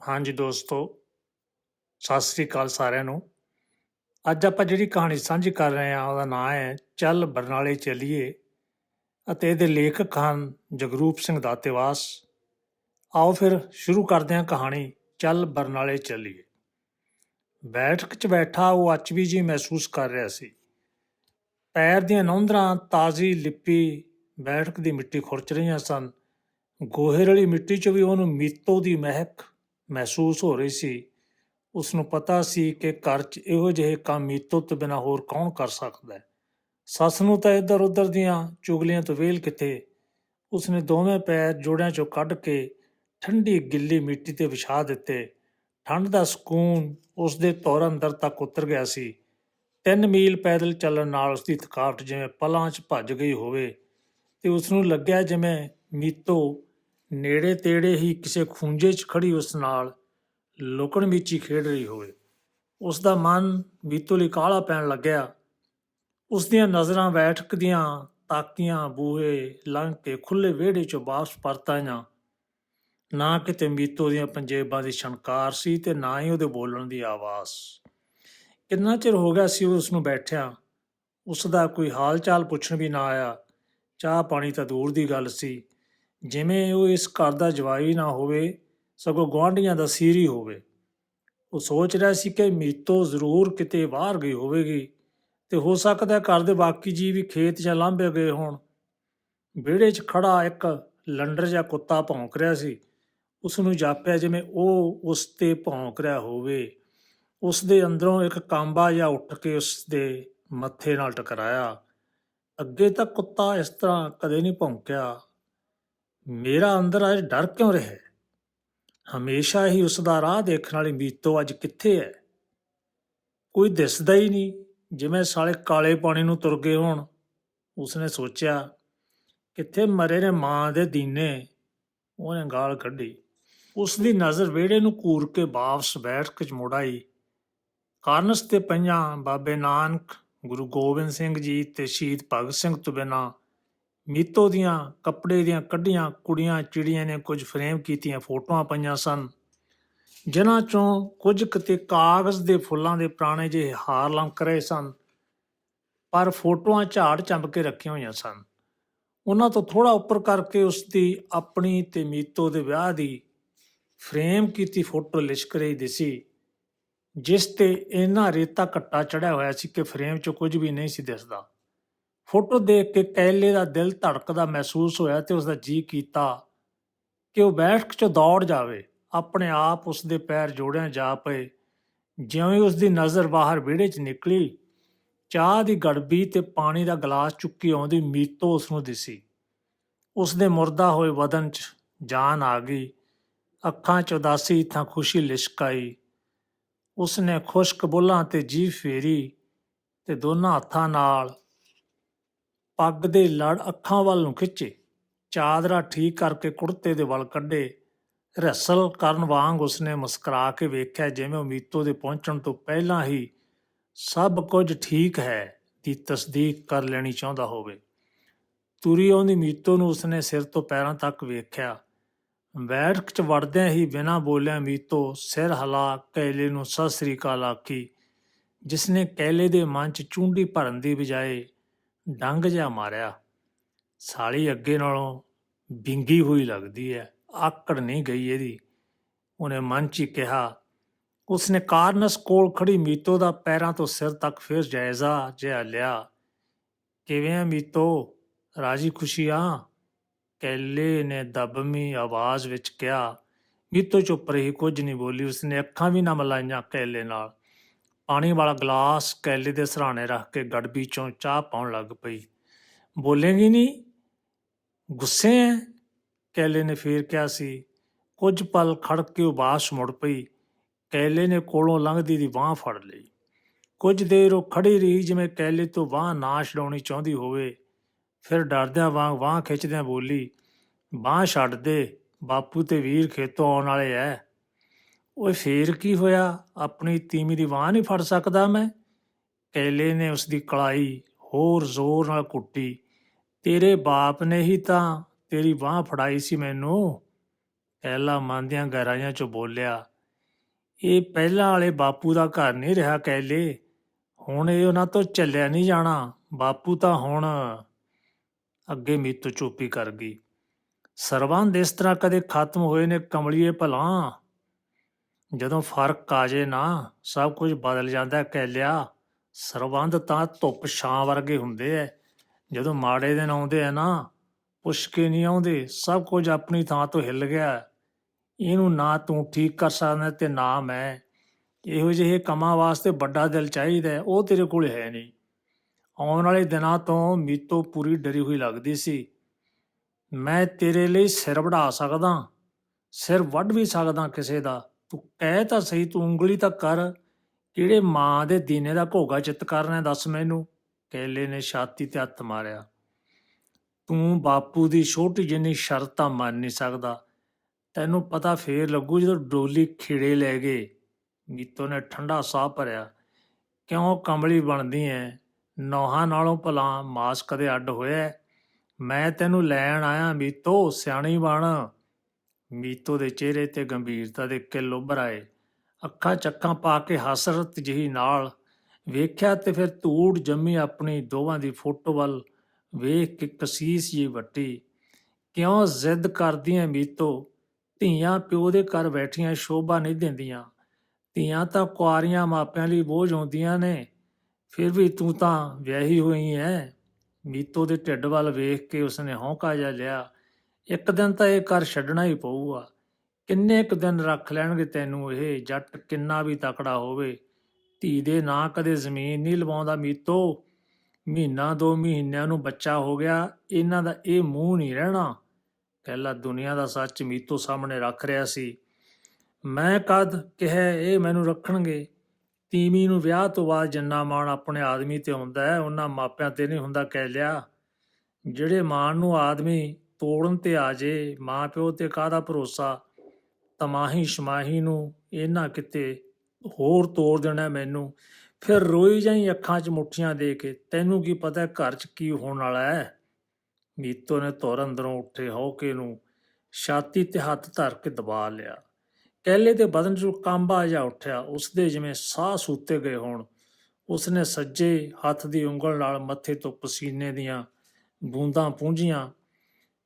ਹਾਂਜੀ ਦੋਸਤੋ, ਸਤਿ ਸ੍ਰੀ ਅਕਾਲ ਸਾਰਿਆਂ ਨੂੰ। ਅੱਜ ਆਪਾਂ ਜਿਹੜੀ ਕਹਾਣੀ ਸਾਂਝੀ ਕਰ ਰਹੇ ਹਾਂ, ਉਹਦਾ ਨਾਮ ਹੈ, ਚੱਲ ਬਰਨਾਲੇ ਚੱਲੀਏ ਅਤੇ ਇਹਦੇ ਲੇਖਕ ਹਨ ਜਗਰੂਪ ਸਿੰਘ ਦਾਤੇਵਾਸ। ਆਓ ਫਿਰ ਸ਼ੁਰੂ ਕਰਦੇ ਹਾਂ ਕਹਾਣੀ, ਚੱਲ ਬਰਨਾਲੇ ਚੱਲੀਏ। ਬੈਠਕ 'ਚ ਬੈਠਾ ਉਹ ਅਚਵੀ ਜੀ ਮਹਿਸੂਸ ਕਰ ਰਿਹਾ ਸੀ। ਪੈਰ ਦੀਆਂ ਨੌਂਦਰਾਂ ਤਾਜ਼ੀ ਲਿਪੀ ਬੈਠਕ ਦੀ ਮਿੱਟੀ ਖੁਰਚ ਰਹੀਆਂ ਸਨ। ਗੋਹੇ ਵਾਲੀ ਮਿੱਟੀ 'ਚ ਵੀ ਉਹਨੂੰ ਮੀਤੋ ਦੀ ਮਹਿਕ ਮਹਿਸੂਸ ਹੋ ਰਹੀ ਸੀ। ਉਸ ਨੂੰ ਪਤਾ ਸੀ ਕਿ ਘਰ 'ਚ ਇਹੋ ਜਿਹੇ ਕੰਮ ਮੀਤੋ ਤੋਂ ਬਿਨਾਂ ਹੋਰ ਕੌਣ ਕਰ ਸਕਦਾ ਹੈ। ਸੱਸ ਨੂੰ ਤਾਂ ਇੱਧਰ ਉੱਧਰ ਦੀਆਂ ਚੁਗਲੀਆਂ ਤੋਂ ਵੇਲ ਕਿੱਥੇ। ਉਸਨੇ ਦੋਵੇਂ ਪੈਰ ਜੋੜਿਆਂ 'ਚੋਂ ਕੱਢ ਕੇ ਠੰਡੀ ਗਿੱਲੀ ਮਿੱਟੀ ਤੇ ਵਿਛਾ ਦਿੱਤੇ। ਠੰਡ ਦਾ ਸਕੂਨ ਉਸ ਦੇ ਤੌਰ ਅੰਦਰ ਤੱਕ ਉਤਰ ਗਿਆ ਸੀ। ਤਿੰਨ ਮੀਲ ਪੈਦਲ ਚੱਲਣ ਨਾਲ ਉਸ ਦੀ ਥਕਾਵਟ ਜਿਵੇਂ ਪਲਾਂ 'ਚ ਭੱਜ ਗਈ ਹੋਵੇ ਤੇ ਉਸ ਨੂੰ ਲੱਗਿਆ ਜਿਵੇਂ ਮੀਤੋ ਨੇੜੇ ਤੇੜੇ ਹੀ ਕਿਸੇ ਖੂੰਜੇ 'ਚ ਖੜੀ ਉਸ ਨਾਲ ਲੁਕਣ ਮੀਚੀ ਖੇਡ ਰਹੀ ਹੋਵੇ। ਉਸ ਦਾ ਮਨ ਬੀਤੋ ਲਈ ਕਾਹਲਾ ਪੈਣ ਲੱਗਿਆ। ਉਸ ਦੀਆਂ ਨਜ਼ਰਾਂ ਬੈਠਕ ਦੀਆਂ ਤਾਕੀਆਂ, ਬੂਹੇ ਲੰਘ ਕੇ ਖੁੱਲੇ ਵਿਹੜੇ 'ਚੋਂ ਵਾਪਸ ਪਰਤ ਆਈਆਂ। ਨਾ ਕਿਤੇ ਮੀਤੋ ਦੀਆਂ ਪੰਜੇਬਾਂ ਦੀ ਛਣਕਾਰ ਸੀ ਤੇ ਨਾ ਹੀ ਉਹਦੇ ਬੋਲਣ ਦੀ ਆਵਾਜ਼। ਕਿੰਨਾ ਚਿਰ ਹੋ ਗਿਆ ਸੀ ਉਸ ਨੂੰ ਬੈਠਿਆ? ਉਸ ਦਾ ਕੋਈ ਹਾਲ ਚਾਲ ਪੁੱਛਣ ਵੀ ਨਾ ਆਇਆ। ਚਾਹ ਪਾਣੀ ਤਾਂ ਦੂਰ ਦੀ ਗੱਲ ਸੀ। ਜਿਵੇਂ ਉਹ ਇਸ ਘਰ ਦਾ ਜਵਾਈ ਨਾ ਹੋਵੇ, ਸਗੋਂ ਗੁਆਂਢੀਆਂ ਦਾ ਸੀਰੀ ਹੋਵੇ। ਉਹ ਸੋਚ ਰਿਹਾ ਸੀ ਕਿ ਮੀਤੋ ਜ਼ਰੂਰ ਕਿਤੇ ਬਾਹਰ ਗਈ ਹੋਵੇਗੀ ਤੇ ਹੋ ਸਕਦਾ ਘਰ ਦੇ ਬਾਕੀ ਜੀ ਵੀ ਖੇਤ ਜਾਂ ਲਾਂਭੇ ਗਏ ਹੋਣ। ਵਿਹੜੇ 'ਚ ਖੜਾ ਇੱਕ ਲੰਡਰ ਜਿਹਾ ਕੁੱਤਾ ਭੌਂਕ ਰਿਹਾ ਸੀ। ਉਸ ਨੂੰ ਜਾਪਿਆ ਜਿਵੇਂ ਉਹ ਉਸ ਤੇ ਭੌਂਕ ਰਿਹਾ ਹੋਵੇ। ਉਸ ਦੇ ਅੰਦਰੋਂ ਇੱਕ ਕਾਂਬਾ ਜਿਹਾ ਉੱਠ ਕੇ ਉਸ ਦੇ ਮੱਥੇ ਨਾਲ ਟਕਰਾਇਆ। ਅੱਗੇ ਤਾਂ ਕੁੱਤਾ ਇਸ ਤਰ੍ਹਾਂ ਕਦੇ ਨਹੀਂ ਭੌਂਕਿਆ। ਮੇਰਾ ਅੰਦਰ ਅੱਜ ਡਰ ਕਿਉਂ ਰਿਹਾ ਹੈ? ਹਮੇਸ਼ਾ ਹੀ ਉਸ ਦਾ ਰਾਹ ਦੇਖਣ ਵਾਲੀ ਮੀਤੋ ਅੱਜ ਕਿੱਥੇ ਹੈ? ਕੋਈ ਦਿਸਦਾ ਹੀ ਨਹੀਂ। ਜਿਵੇਂ ਸਾਲੇ ਕਾਲੇ ਪਾਣੀ ਨੂੰ ਤੁਰ ਗਏ ਹੋਣ। ਉਸਨੇ ਸੋਚਿਆ, ਕਿੱਥੇ ਮਰੇ ਨੇ ਮਾਂ ਦੇ ਦੀਨੇ? ਉਹਨੇ ਗਾਲ ਕੱਢੀ। ਉਸ ਦੀ ਨਜ਼ਰ ਵਿਹੜੇ ਨੂੰ ਕੂਰ ਕੇ ਵਾਪਸ ਬੈਠ ਕੇ ਮੁੜ ਆਈ ਕਾਰਨਸ ਤੇ ਪਈਆਂ ਬਾਬੇ ਨਾਨਕ, ਗੁਰੂ ਗੋਬਿੰਦ ਸਿੰਘ ਜੀ ਤੇ ਸ਼ਹੀਦ ਭਗਤ ਸਿੰਘ ਤੋਂ ਬਿਨਾਂ ਮੀਤੋ ਦੀਆਂ, ਕੱਪੜੇ ਦੀਆਂ ਕੱਢੀਆਂ ਕੁੜੀਆਂ ਚਿੜੀਆਂ ਨੇ ਕੁਝ ਫਰੇਮ ਕੀਤੀਆਂ, ਫੋਟੋਆਂ ਪਈਆਂ ਸਨ। ਜਿਨ੍ਹਾਂ ਚੋਂ ਕੁਝ ਕਿਤੇ ਕਾਗਜ਼ ਦੇ ਫੁੱਲਾਂ ਦੇ ਪੁਰਾਣੇ ਜਿਹੇ ਹਾਰ ਲੰਕ ਰਹੇ ਸਨ, ਪਰ ਫੋਟੋਆਂ ਝਾੜ ਚੰਬ ਕੇ ਰੱਖੀਆਂ ਹੋਈਆਂ ਸਨ। ਉਹਨਾਂ ਤੋਂ ਥੋੜਾ ਉੱਪਰ ਕਰਕੇ ਉਸ ਦੀ ਆਪਣੀ ਤੇ ਮੀਤੋ ਦੇ ਵਿਆਹ ਦੀ ਫਰੇਮ ਕੀਤੀ ਫੋਟੋ ਲਿਸ਼ਕ ਰਹੀ ਦਿਸੀ ਜਿਸ ਤੇ ਇੰਨਾ ਰੇਤਾ ਕੱਟਾ ਚੜਿਆ ਹੋਇਆ ਸੀ ਕਿ ਫਰੇਮ 'ਚ ਕੁਝ ਵੀ ਨਹੀਂ ਸੀ ਦਿਸਦਾ। ਫੋਟੋ ਦੇਖ ਕੇ ਕੈਲੇ ਦਾ ਦਿਲ ਧੜਕਦਾ ਮਹਿਸੂਸ ਹੋਇਆ ਤੇ ਉਸ ਦਾ ਜੀ ਕੀਤਾ ਕਿ ਉਹ ਬੈਠਕ 'ਚ ਦੌੜ ਜਾਵੇ, ਆਪਣੇ ਆਪ ਉਸ ਦੇ ਪੈਰ ਜੋੜਿਆਂ ਜਾ ਪਏ। ਜਿਵੇਂ ਉਸ ਦੀ ਨਜ਼ਰ ਬਾਹਰ ਵਿਹੜੇ 'ਚ ਨਿਕਲੀ, ਚਾਹ ਦੀ ਗੜਬੀ ਤੇ ਪਾਣੀ ਦਾ ਗਲਾਸ ਚੁੱਕੀ ਆਉਂਦੀ ਮੀਤੋ ਉਸ ਨੂੰ ਦਿਸੀ। ਉਸ ਦੇ ਮੁਰਦਾ ਹੋਏ ਬਦਨ 'ਚ ਜਾਨ ਆ ਗਈ, ਅੱਖਾਂ 'ਚ ਉਦਾਸੀ ਥਾਂ ਖੁਸ਼ੀ ਲਿਸ਼ਕ ਆਈ। ਉਸ ਨੇ ਖੁਸ਼ਕ ਬੁੱਲਾਂ ਤੇ ਜੀਭ ਫੇਰੀ ਤੇ ਦੋਨਾਂ ਹੱਥਾਂ ਨਾਲ ਪੱਗ ਦੇ ਲੜ ਅੱਖਾਂ ਵੱਲ ਨੂੰ ਖਿੱਚੇ। ਚਾਦਰਾ ਠੀਕ ਕਰਕੇ ਕੁੜਤੇ ਦੇ ਵੱਲ ਕੱਢੇ। ਰਸਲ ਕਰਨ ਵਾਂਗ ਉਸਨੇ ਮੁਸਕਰਾ ਕੇ ਵੇਖਿਆ ਜਿਵੇਂ ਉਮੀਤੋ ਦੇ ਪਹੁੰਚਣ ਤੋਂ ਪਹਿਲਾਂ ਹੀ ਸਭ ਕੁਝ ਠੀਕ ਹੈ ਦੀ ਤਸਦੀਕ ਕਰ ਲੈਣੀ ਚਾਹੁੰਦਾ ਹੋਵੇ। ਤੁਰੀ ਆਉਂਦੀ ਮੀਤੋ ਨੂੰ ਉਸਨੇ ਸਿਰ ਤੋਂ ਪੈਰਾਂ ਤੱਕ ਵੇਖਿਆ। ਬੈਠਕ ਚ ਵੜਦਿਆਂ ਹੀ ਬਿਨਾਂ ਬੋਲਿਆ ਮੀਤੋ ਸਿਰ ਹਲਾ ਕੈਲੇ ਨੂੰ ਸਤਿ ਸ੍ਰੀ ਅਕਾਲ ਆਖੀ, ਜਿਸਨੇ ਕੈਲੇ ਦੇ ਮਨ ਚ ਚੁੰਡੀ ਭਰਨ ਦੀ ਬਜਾਏ ਡੰਗ ਜਿਹਾ ਮਾਰਿਆ। ਸਾਲੀ ਅੱਗੇ ਨਾਲੋਂ ਬਿੰਗੀ ਹੋਈ ਲੱਗਦੀ ਹੈ ਆਕੜ ਨਹੀਂ ਗਈ ਇਹਦੀ। ਉਹਨੇ ਮਨ 'ਚ ਹੀ ਕਿਹਾ, ਉਸਨੇ ਕਾਰਨਸ ਕੋਲ ਖੜੀ ਮੀਤੋ ਦਾ ਪੈਰਾਂ ਤੋਂ ਸਿਰ ਤੱਕ ਫਿਰ ਜਾਇਜ਼ਾ ਜਿਹਾ ਲਿਆ। ਕਿਵੇਂ ਆ ਮੀਤੋ? ਰਾਜੀ ਖੁਸ਼ੀ ਆ? ਕੈਲੇ ਨੇ ਦਬਮੀ ਆਵਾਜ਼ ਵਿੱਚ ਕਿਹਾ, ਮੀਤੋ ਚੁੱਪ ਰਹੀ, ਕੁਝ ਨਹੀਂ ਬੋਲੀ। ਉਸਨੇ ਅੱਖਾਂ ਵੀ ਨਾ ਮਲਾਈਆਂ ਕੈਲੇ ਨਾਲ। ਪਾਣੀ ਵਾਲਾ ਗਲਾਸ ਕੈਲੇ ਦੇ ਸਰਾਣੇ ਰੱਖ ਕੇ ਗੜਬੀ ਚੋਂ ਚਾਹ ਪਾਉਣ ਲੱਗ ਪਈ। ਬੋਲੇਗੀ ਨਹੀਂ ਗੁੱਸੇ ਐ? ਕੈਲੇ ਨੇ ਫੇਰ ਕਿਹਾ ਸੀ। ਕੁਝ ਪਲ ਖੜ ਕੇ ਉਬਾਸ ਮੁੜ ਪਈ। ਕੈਲੇ ਨੇ ਕੋਲੋਂ ਲੰਘਦੀ ਦੀ ਬਾਹ ਫੜ ਲਈ। ਕੁਝ ਦੇਰ ਉਹ ਖੜੀ ਰਹੀ ਜਿਵੇਂ ਕੈਲੇ ਤੋਂ ਬਾਹ ਨਾ ਛਡਾਉਣੀ ਚਾਹੁੰਦੀ ਹੋਵੇ। ਫਿਰ ਡਰਦਿਆਂ ਵਾਂਗ ਬਾਹ ਖਿੱਚਦਿਆਂ ਬੋਲੀ, ਬਾਹ ਛੱਡ ਦੇ, ਬਾਪੂ ਤੇ ਵੀਰ ਖੇਤੋਂ ਆਉਣ ਵਾਲੇ ਐ। ਓਏ ਫੇਰ ਕੀ ਹੋਇਆ? ਆਪਣੀ ਤੀਮੀ ਦੀ ਬਾਹ ਨਹੀਂ ਫੜ ਸਕਦਾ ਮੈਂ। ਕੈਲੇ ਨੇ ਉਸ ਦੀ ਕਲਾਈ ਹੋਰ ਜ਼ੋਰ ਨਾਲ ਕੁੱਟੀ। ਤੇਰੇ ਬਾਪ ਨੇ ਹੀ ਤਾਂ ਤੇਰੀ ਬਾਹ ਫੜਾਈ ਸੀ ਮੈਨੂੰ। ਕੈਲਾ ਮਨ ਦੀਆਂ ਗਹਿਰਾਈਆਂ ਚੋਂ ਬੋਲਿਆ, ਇਹ ਪਹਿਲਾਂ ਵਾਲੇ ਬਾਪੂ ਦਾ ਘਰ ਨਹੀਂ ਰਿਹਾ ਕੈਲੇ। ਹੁਣ ਇਹ ਉਹਨਾਂ ਤੋਂ ਚੱਲਿਆ ਨਹੀਂ ਜਾਣਾ। ਬਾਪੂ ਤਾਂ ਹੁਣ ਅੱਗੇ ਮੀਤੋ ਚੁੱਪੀ ਕਰ ਗਈ। ਸਰਬੰਧ ਇਸ ਤਰ੍ਹਾਂ ਕਦੇ ਖਤਮ ਹੋਏ ਨੇ ਕਮਲੀਏ ਭਲਾ। ਜਦੋਂ ਫ਼ਰਕ ਆ ਜੇ ਨਾ, ਸਭ ਕੁਝ ਬਦਲ ਜਾਂਦਾ ਕਹਿ ਲਿਆ ਸਰਬੰਧ ਤਾਂ ਧੁੱਪ ਛਾਂ ਵਰਗੇ ਹੁੰਦੇ ਐ। ਜਦੋਂ ਮਾੜੇ ਦਿਨ ਆਉਂਦੇ ਆ ਨਾ ਪੁੱਛ ਕੇ ਨਹੀਂ ਆਉਂਦੇ, ਸਭ ਕੁਝ ਆਪਣੀ ਥਾਂ ਤੋਂ ਹਿੱਲ ਗਿਆ ਇਹਨੂੰ ਨਾ ਤੂੰ ਠੀਕ ਕਰ ਸਕਦਾ ਤੇ ਨਾ ਮੈਂ। ਇਹੋ ਜਿਹੇ ਕੰਮਾਂ ਵਾਸਤੇ ਵੱਡਾ ਦਿਲ ਚਾਹੀਦਾ ਉਹ ਤੇਰੇ ਕੋਲ ਹੈ ਨਹੀਂ। ਆਉਣ ਵਾਲੇ ਦਿਨਾਂ ਤੋਂ ਮੀਤੋ ਪੂਰੀ ਡਰੀ ਹੋਈ ਲੱਗਦੀ ਸੀ। ਮੈਂ ਤੇਰੇ ਲਈ ਸਿਰ ਵਢਾ ਸਕਦਾ, ਸਿਰ ਵੱਢ ਵੀ ਸਕਦਾ ਕਿਸੇ ਦਾ। ਤੂੰ ਕਹਿ ਤਾਂ ਸਹੀ, ਤੂੰ ਉਂਗਲੀ ਤਾਂ ਕਰ। ਕਿਹੜੇ ਮਾਂ ਦੇ ਦੀਨੇ ਦਾ ਘੋਗਾ ਚਿੱਤ ਕਰਨਾ ਦੱਸ ਮੈਨੂੰ। ਕੇਲੇ ਨੇ ਛਾਤੀ ਤੇ ਹੱਥ ਮਾਰਿਆ। ਤੂੰ ਬਾਪੂ ਦੀ ਛੋਟੀ ਜਿੰਨੀ ਸ਼ਰਤ ਤਾਂ ਮੰਨ ਨਹੀਂ ਸਕਦਾ। ਤੈਨੂੰ ਪਤਾ ਫੇਰ ਲੱਗੂ ਜਦੋਂ ਡੋਲੀ ਖਿੜੇ ਲੈ ਗਏ। ਮੀਤੋ ਨੇ ਠੰਡਾ ਸਾਹ ਭਰਿਆ। ਕਿਉਂ ਕਮਲੀ ਬਣਦੀ ਐ? ਨੌਹਾਂ ਨਾਲੋਂ ਭਲਾ ਮਾਸ ਕਦੇ ਅੱਡ ਹੋਇਆ ਮੈਂ ਤੈਨੂੰ ਲੈਣ ਆਇਆ ਮੀਤੋ ਸਿਆਣੀ ਬਣ। ਮੀਤੋ ਦੇ ਚਿਹਰੇ ਤੇ ਗੰਭੀਰਤਾ ਦੇ ਕਿੱਲ ਉੱਭਰ ਆਏ। ਅੱਖਾਂ ਚੱਕਾਂ ਪਾ ਕੇ ਹਸਰਤ ਜਿਹੀ ਨਾਲ ਵੇਖਿਆ ਤੇ ਫਿਰ ਧੂੜ ਜੰਮੀ ਆਪਣੀ ਦੋਵਾਂ ਦੀ ਫੋਟੋ ਵੱਲ ਵੇਖ ਕੇ ਕਸੀਸ ਜੀ ਵੱਟੀ। ਕਿਉਂ ਜ਼ਿੱਦ ਕਰਦੀਆਂ ਮੀਤੋ? ਧੀਆਂ ਪਿਓ ਦੇ ਘਰ ਬੈਠੀਆਂ ਸ਼ੋਭਾ ਨਹੀਂ ਦਿੰਦੀਆਂ। ਧੀਆਂ ਤਾਂ ਕੁਆਰੀਆਂ ਮਾਪਿਆਂ ਲਈ ਬੋਝ ਹੁੰਦੀਆਂ ਨੇ। ਫਿਰ ਵੀ ਤੂੰ ਤਾਂ ਵਿਆਹੀ ਹੋਈ ਐ ਮੀਤੋ ਦੇ ਢਿੱਡ ਵੱਲ ਵੇਖ ਕੇ ਉਸਨੇ ਹੌਂਕਾ ਜਿਹਾ ਲਿਆ। ਇੱਕ ਦਿਨ ਤਾਂ ਇਹ ਘਰ ਛੱਡਣਾ ਹੀ ਪਊਗਾ। ਕਿੰਨੇ ਕੁ ਦਿਨ ਰੱਖ ਲੈਣਗੇ ਤੈਨੂੰ ਇਹ? ਜੱਟ ਕਿੰਨਾ ਵੀ ਤਕੜਾ ਹੋਵੇ। ਧੀ ਦੇ ਨਾਂ ਕਦੇ ਜ਼ਮੀਨ ਨਹੀਂ ਲਵਾਉਂਦਾ ਮੀਤੋ। ਮਹੀਨਾ ਦੋ ਮਹੀਨਿਆਂ ਨੂੰ ਬੱਚਾ ਹੋ ਗਿਆ, ਇਹਨਾਂ ਦਾ ਇਹ ਮੂੰਹ ਨਹੀਂ ਰਹਿਣਾ। ਪਹਿਲਾ ਦੁਨੀਆ ਦਾ ਸੱਚ ਮੀਤੋ ਸਾਹਮਣੇ ਰੱਖ ਰਿਹਾ ਸੀ। ਮੈਂ ਕਦ ਕਿਹਾ ਇਹ ਮੈਨੂੰ ਰੱਖਣਗੇ? ਤੀਵੀਂ ਨੂੰ ਵਿਆਹ ਤੋਂ ਬਾਅਦ ਜਿੰਨਾ ਮਾਣ ਆਪਣੇ ਆਦਮੀ ਤੇ ਹੁੰਦਾ ਹੈ, ਉਹਨਾਂ ਮਾਪਿਆਂ ਤੇ ਨਹੀਂ ਹੁੰਦਾ ਕਹਿ ਲਿਆ। ਜਿਹੜੇ ਮਾਣ ਨੂੰ ਆਦਮੀ ਤੋੜਨ ਤੇ ਆ ਜੇ ਮਾਂ ਪਿਓ ਤੇ ਕਾਹਦਾ ਭਰੋਸਾ? ਤਮਾਹੀ ਸ਼ਮਾਹੀ ਨੂੰ ਇਹਨਾਂ ਕਿਤੇ ਹੋਰ ਤੋੜ ਦੇਣਾ ਮੈਨੂੰ। ਫਿਰ ਰੋਈ ਜਾਈ ਅੱਖਾਂ 'ਚ ਮੁੱਠੀਆਂ ਦੇ ਕੇ, ਤੈਨੂੰ ਕੀ ਪਤਾ ਘਰ 'ਚ ਕੀ ਹੋਣ ਵਾਲਾ ਹੈ? ਮੀਤੋ ਨੇ ਤੋਰ ਅੰਦਰੋਂ ਉੱਠੇ ਹੋਕੇ ਨੂੰ, ਛਾਤੀ ਤੇ ਹੱਥ ਧਰ ਕੇ ਦਬਾ ਲਿਆ। ਕਹਿਲੇ ਦੇ ਬਦਨ 'ਚੋਂ ਕੰਬਾ ਜਾ ਉੱਠਿਆ, ਉਸਦੇ ਜਿਵੇਂ ਸਾਹ ਸੂਤੇ ਗਏ ਹੋਣ। ਉਸਨੇ ਸੱਜੇ ਹੱਥ ਦੀ ਉਂਗਲ ਨਾਲ ਮੱਥੇ ਤੋਂ ਪਸੀਨੇ ਦੀਆਂ ਬੂੰਦਾਂ ਪੂੰਝੀਆਂ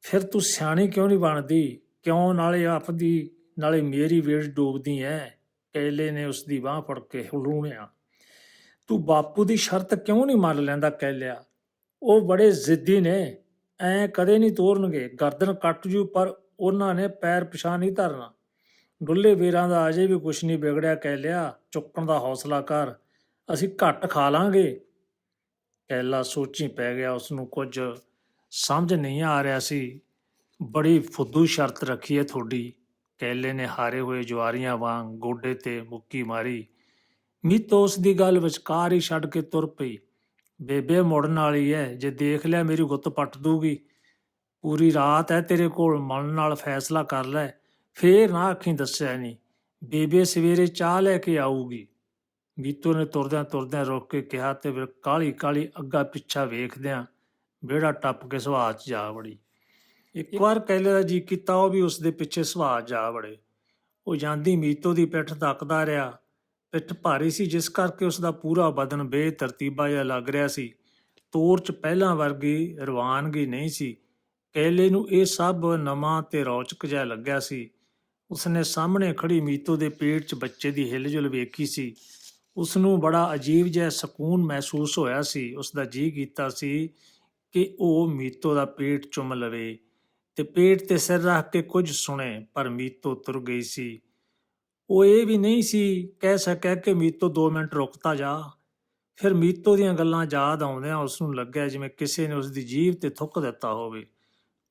ਫਿਰ ਤੂੰ ਸਿਆਣੀ ਕਿਉਂ ਨਹੀਂ ਬਣਦੀ? ਕਿਉਂ ਨਾਲੇ ਆਪਦੀ, ਨਾਲੇ ਮੇਰੀ ਵੇੜ ਡੋਬਦੀ ਐ? ਕੈਲੇ ਨੇ ਉਸ ਦੀ ਬਾਹ ਫੜ ਕੇ ਹਲੂਣਿਆ ਤੂੰ ਬਾਪੂ ਦੀ ਸ਼ਰਤ ਕਿਉਂ ਨਹੀਂ ਮੰਨ ਲੈਂਦਾ ਕੈਲਿਆ? ਉਹ ਬੜੇ ਜ਼ਿੱਦੀ ਨੇ। ਐ ਕਦੇ ਨਹੀਂ ਤੋਰਨਗੇ। ਗਰਦਨ ਕੱਟ ਜੂ, ਪਰ ਉਹਨਾਂ ਨੇ ਪੈਰ ਪਛਾਣ ਨਹੀਂ ਧਰਨਾ। ਡੁੱਲੇ ਵੀਰਾਂ ਦਾ ਅਜੇ ਵੀ ਕੁਛ ਨਹੀਂ ਵਿਗੜਿਆ ਕਹਿ ਲਿਆ ਚੁੱਕਣ ਦਾ ਹੌਸਲਾ ਕਰ। ਅਸੀਂ ਘੱਟ ਖਾ ਲਾਂਗੇ। ਕੈਲਾ ਸੋਚੀ ਪੈ ਗਿਆ ਉਸ ਨੂੰ ਕੁਝ। ਸਮਝ ਨਹੀਂ ਆ ਰਿਹਾ ਸੀ। ਬੜੀ ਫੁੱਦੂ ਸ਼ਰਤ ਰੱਖੀ ਹੈ ਤੁਹਾਡੀ। ਕੈਲੇ ਨੇ ਹਾਰੇ ਹੋਏ ਜਵਾਰੀਆਂ ਵਾਂਗ ਗੋਡੇ ਤੇ ਮੁੱਕੀ ਮਾਰੀ। ਮੀਤੋ ਉਸ ਦੀ ਗੱਲ ਵਿਚਕਾਰ ਹੀ ਛੱਡ ਕੇ ਤੁਰ ਪਈ। ਬੇਬੇ ਮੁੜਨ ਵਾਲੀ ਹੈ, ਜੇ ਦੇਖ ਲਿਆ ਮੇਰੀ ਗੁੱਤ ਪੱਟ ਦੂਗੀ। ਪੂਰੀ ਰਾਤ ਹੈ ਤੇਰੇ ਕੋਲ, ਮਨ ਨਾਲ ਫੈਸਲਾ ਕਰ ਲੈ। ਫੇਰ ਨਾ ਅੱਖੀਂ ਦੱਸਿਆ ਨਹੀਂ ਬੇਬੇ ਸਵੇਰੇ ਚਾਹ ਲੈ ਕੇ ਆਊਗੀ। ਮੀਤੋ ਨੇ ਤੁਰਦਿਆਂ ਤੁਰਦਿਆਂ ਰੁਕ ਕੇ ਕਿਹਾ ਤੇ ਫਿਰ ਕਾਲੀ ਕਾਲੀ ਅੱਗਾ ਪਿੱਛਾ ਵੇਖਦਿਆਂ ਵਿਹੜਾ ਟੱਪ ਕੇ ਸੁਹਾਅ 'ਚ ਜਾ ਵੜੀ। ਇੱਕ ਵਾਰ ਕੈਲੇ ਦਾ ਜੀ ਕੀਤਾ ਉਹ ਵੀ ਉਸ ਦੇ ਪਿੱਛੇ ਸੁਹਾਅ 'ਚ ਜਾ ਵੜੇ। ਉਹ ਜਾਂਦੀ ਮੀਤੋ ਦੀ ਪਿੱਠ ਤੱਕਦਾ ਰਿਹਾ। ਪਿੱਠ ਭਾਰੀ ਸੀ ਜਿਸ ਕਰਕੇ ਉਸ ਦਾ ਪੂਰਾ ਬਦਨ ਬੇਤਰਤੀਬਾ ਜਿਹਾ ਲੱਗ ਰਿਹਾ ਸੀ। ਤੋਰ 'ਚ ਪਹਿਲਾਂ ਵਰਗੀ ਰਵਾਨਗੀ ਨਹੀਂ ਸੀ। ਕੈਲੇ ਨੂੰ ਇਹ ਸਭ ਨਵਾਂ ਤੇ ਰੌਚਕ ਜਿਹਾ ਲੱਗਿਆ ਸੀ। ਉਸਨੇ ਸਾਹਮਣੇ ਖੜੀ ਮੀਤੋ ਦੇ ਪੇਟ 'ਚ ਬੱਚੇ ਦੀ ਹਿਲਜੁਲ ਵੇਖੀ ਸੀ। ਉਸ ਨੂੰ ਬੜਾ ਅਜੀਬ ਜਿਹਾ ਸਕੂਨ ਮਹਿਸੂਸ ਹੋਇਆ ਸੀ। ਉਸ ਦਾ ਜੀ ਕੀਤਾ ਸੀ ਕਿ ਉਹ ਮੀਤੋ ਦਾ ਪੇਟ ਚੁੰਮ ਲਵੇ ਤੇ ਪੇਟ ਤੇ ਸਿਰ ਰੱਖ ਕੇ ਕੁਝ ਸੁਣੇ, ਪਰ ਮੀਤੋ ਤੁਰ ਗਈ ਸੀ। ਉਹ ਇਹ ਵੀ ਨਹੀਂ ਸੀ ਕਹਿ ਸਕਿਆ ਕਿ ਮੀਤੋ 2 ਮਿੰਟ ਰੁਕਤਾ ਜਾ। ਫਿਰ ਮੀਤੋ ਦੀਆਂ ਗੱਲਾਂ ਯਾਦ ਆਉਂਦਿਆਂ ਉਸ ਨੂੰ ਲੱਗਿਆ ਜਿਵੇਂ ਕਿਸੇ ਨੇ ਉਸ ਦੀ ਜੀਭ ਤੇ ਥੁੱਕ ਦਿੱਤਾ ਹੋਵੇ।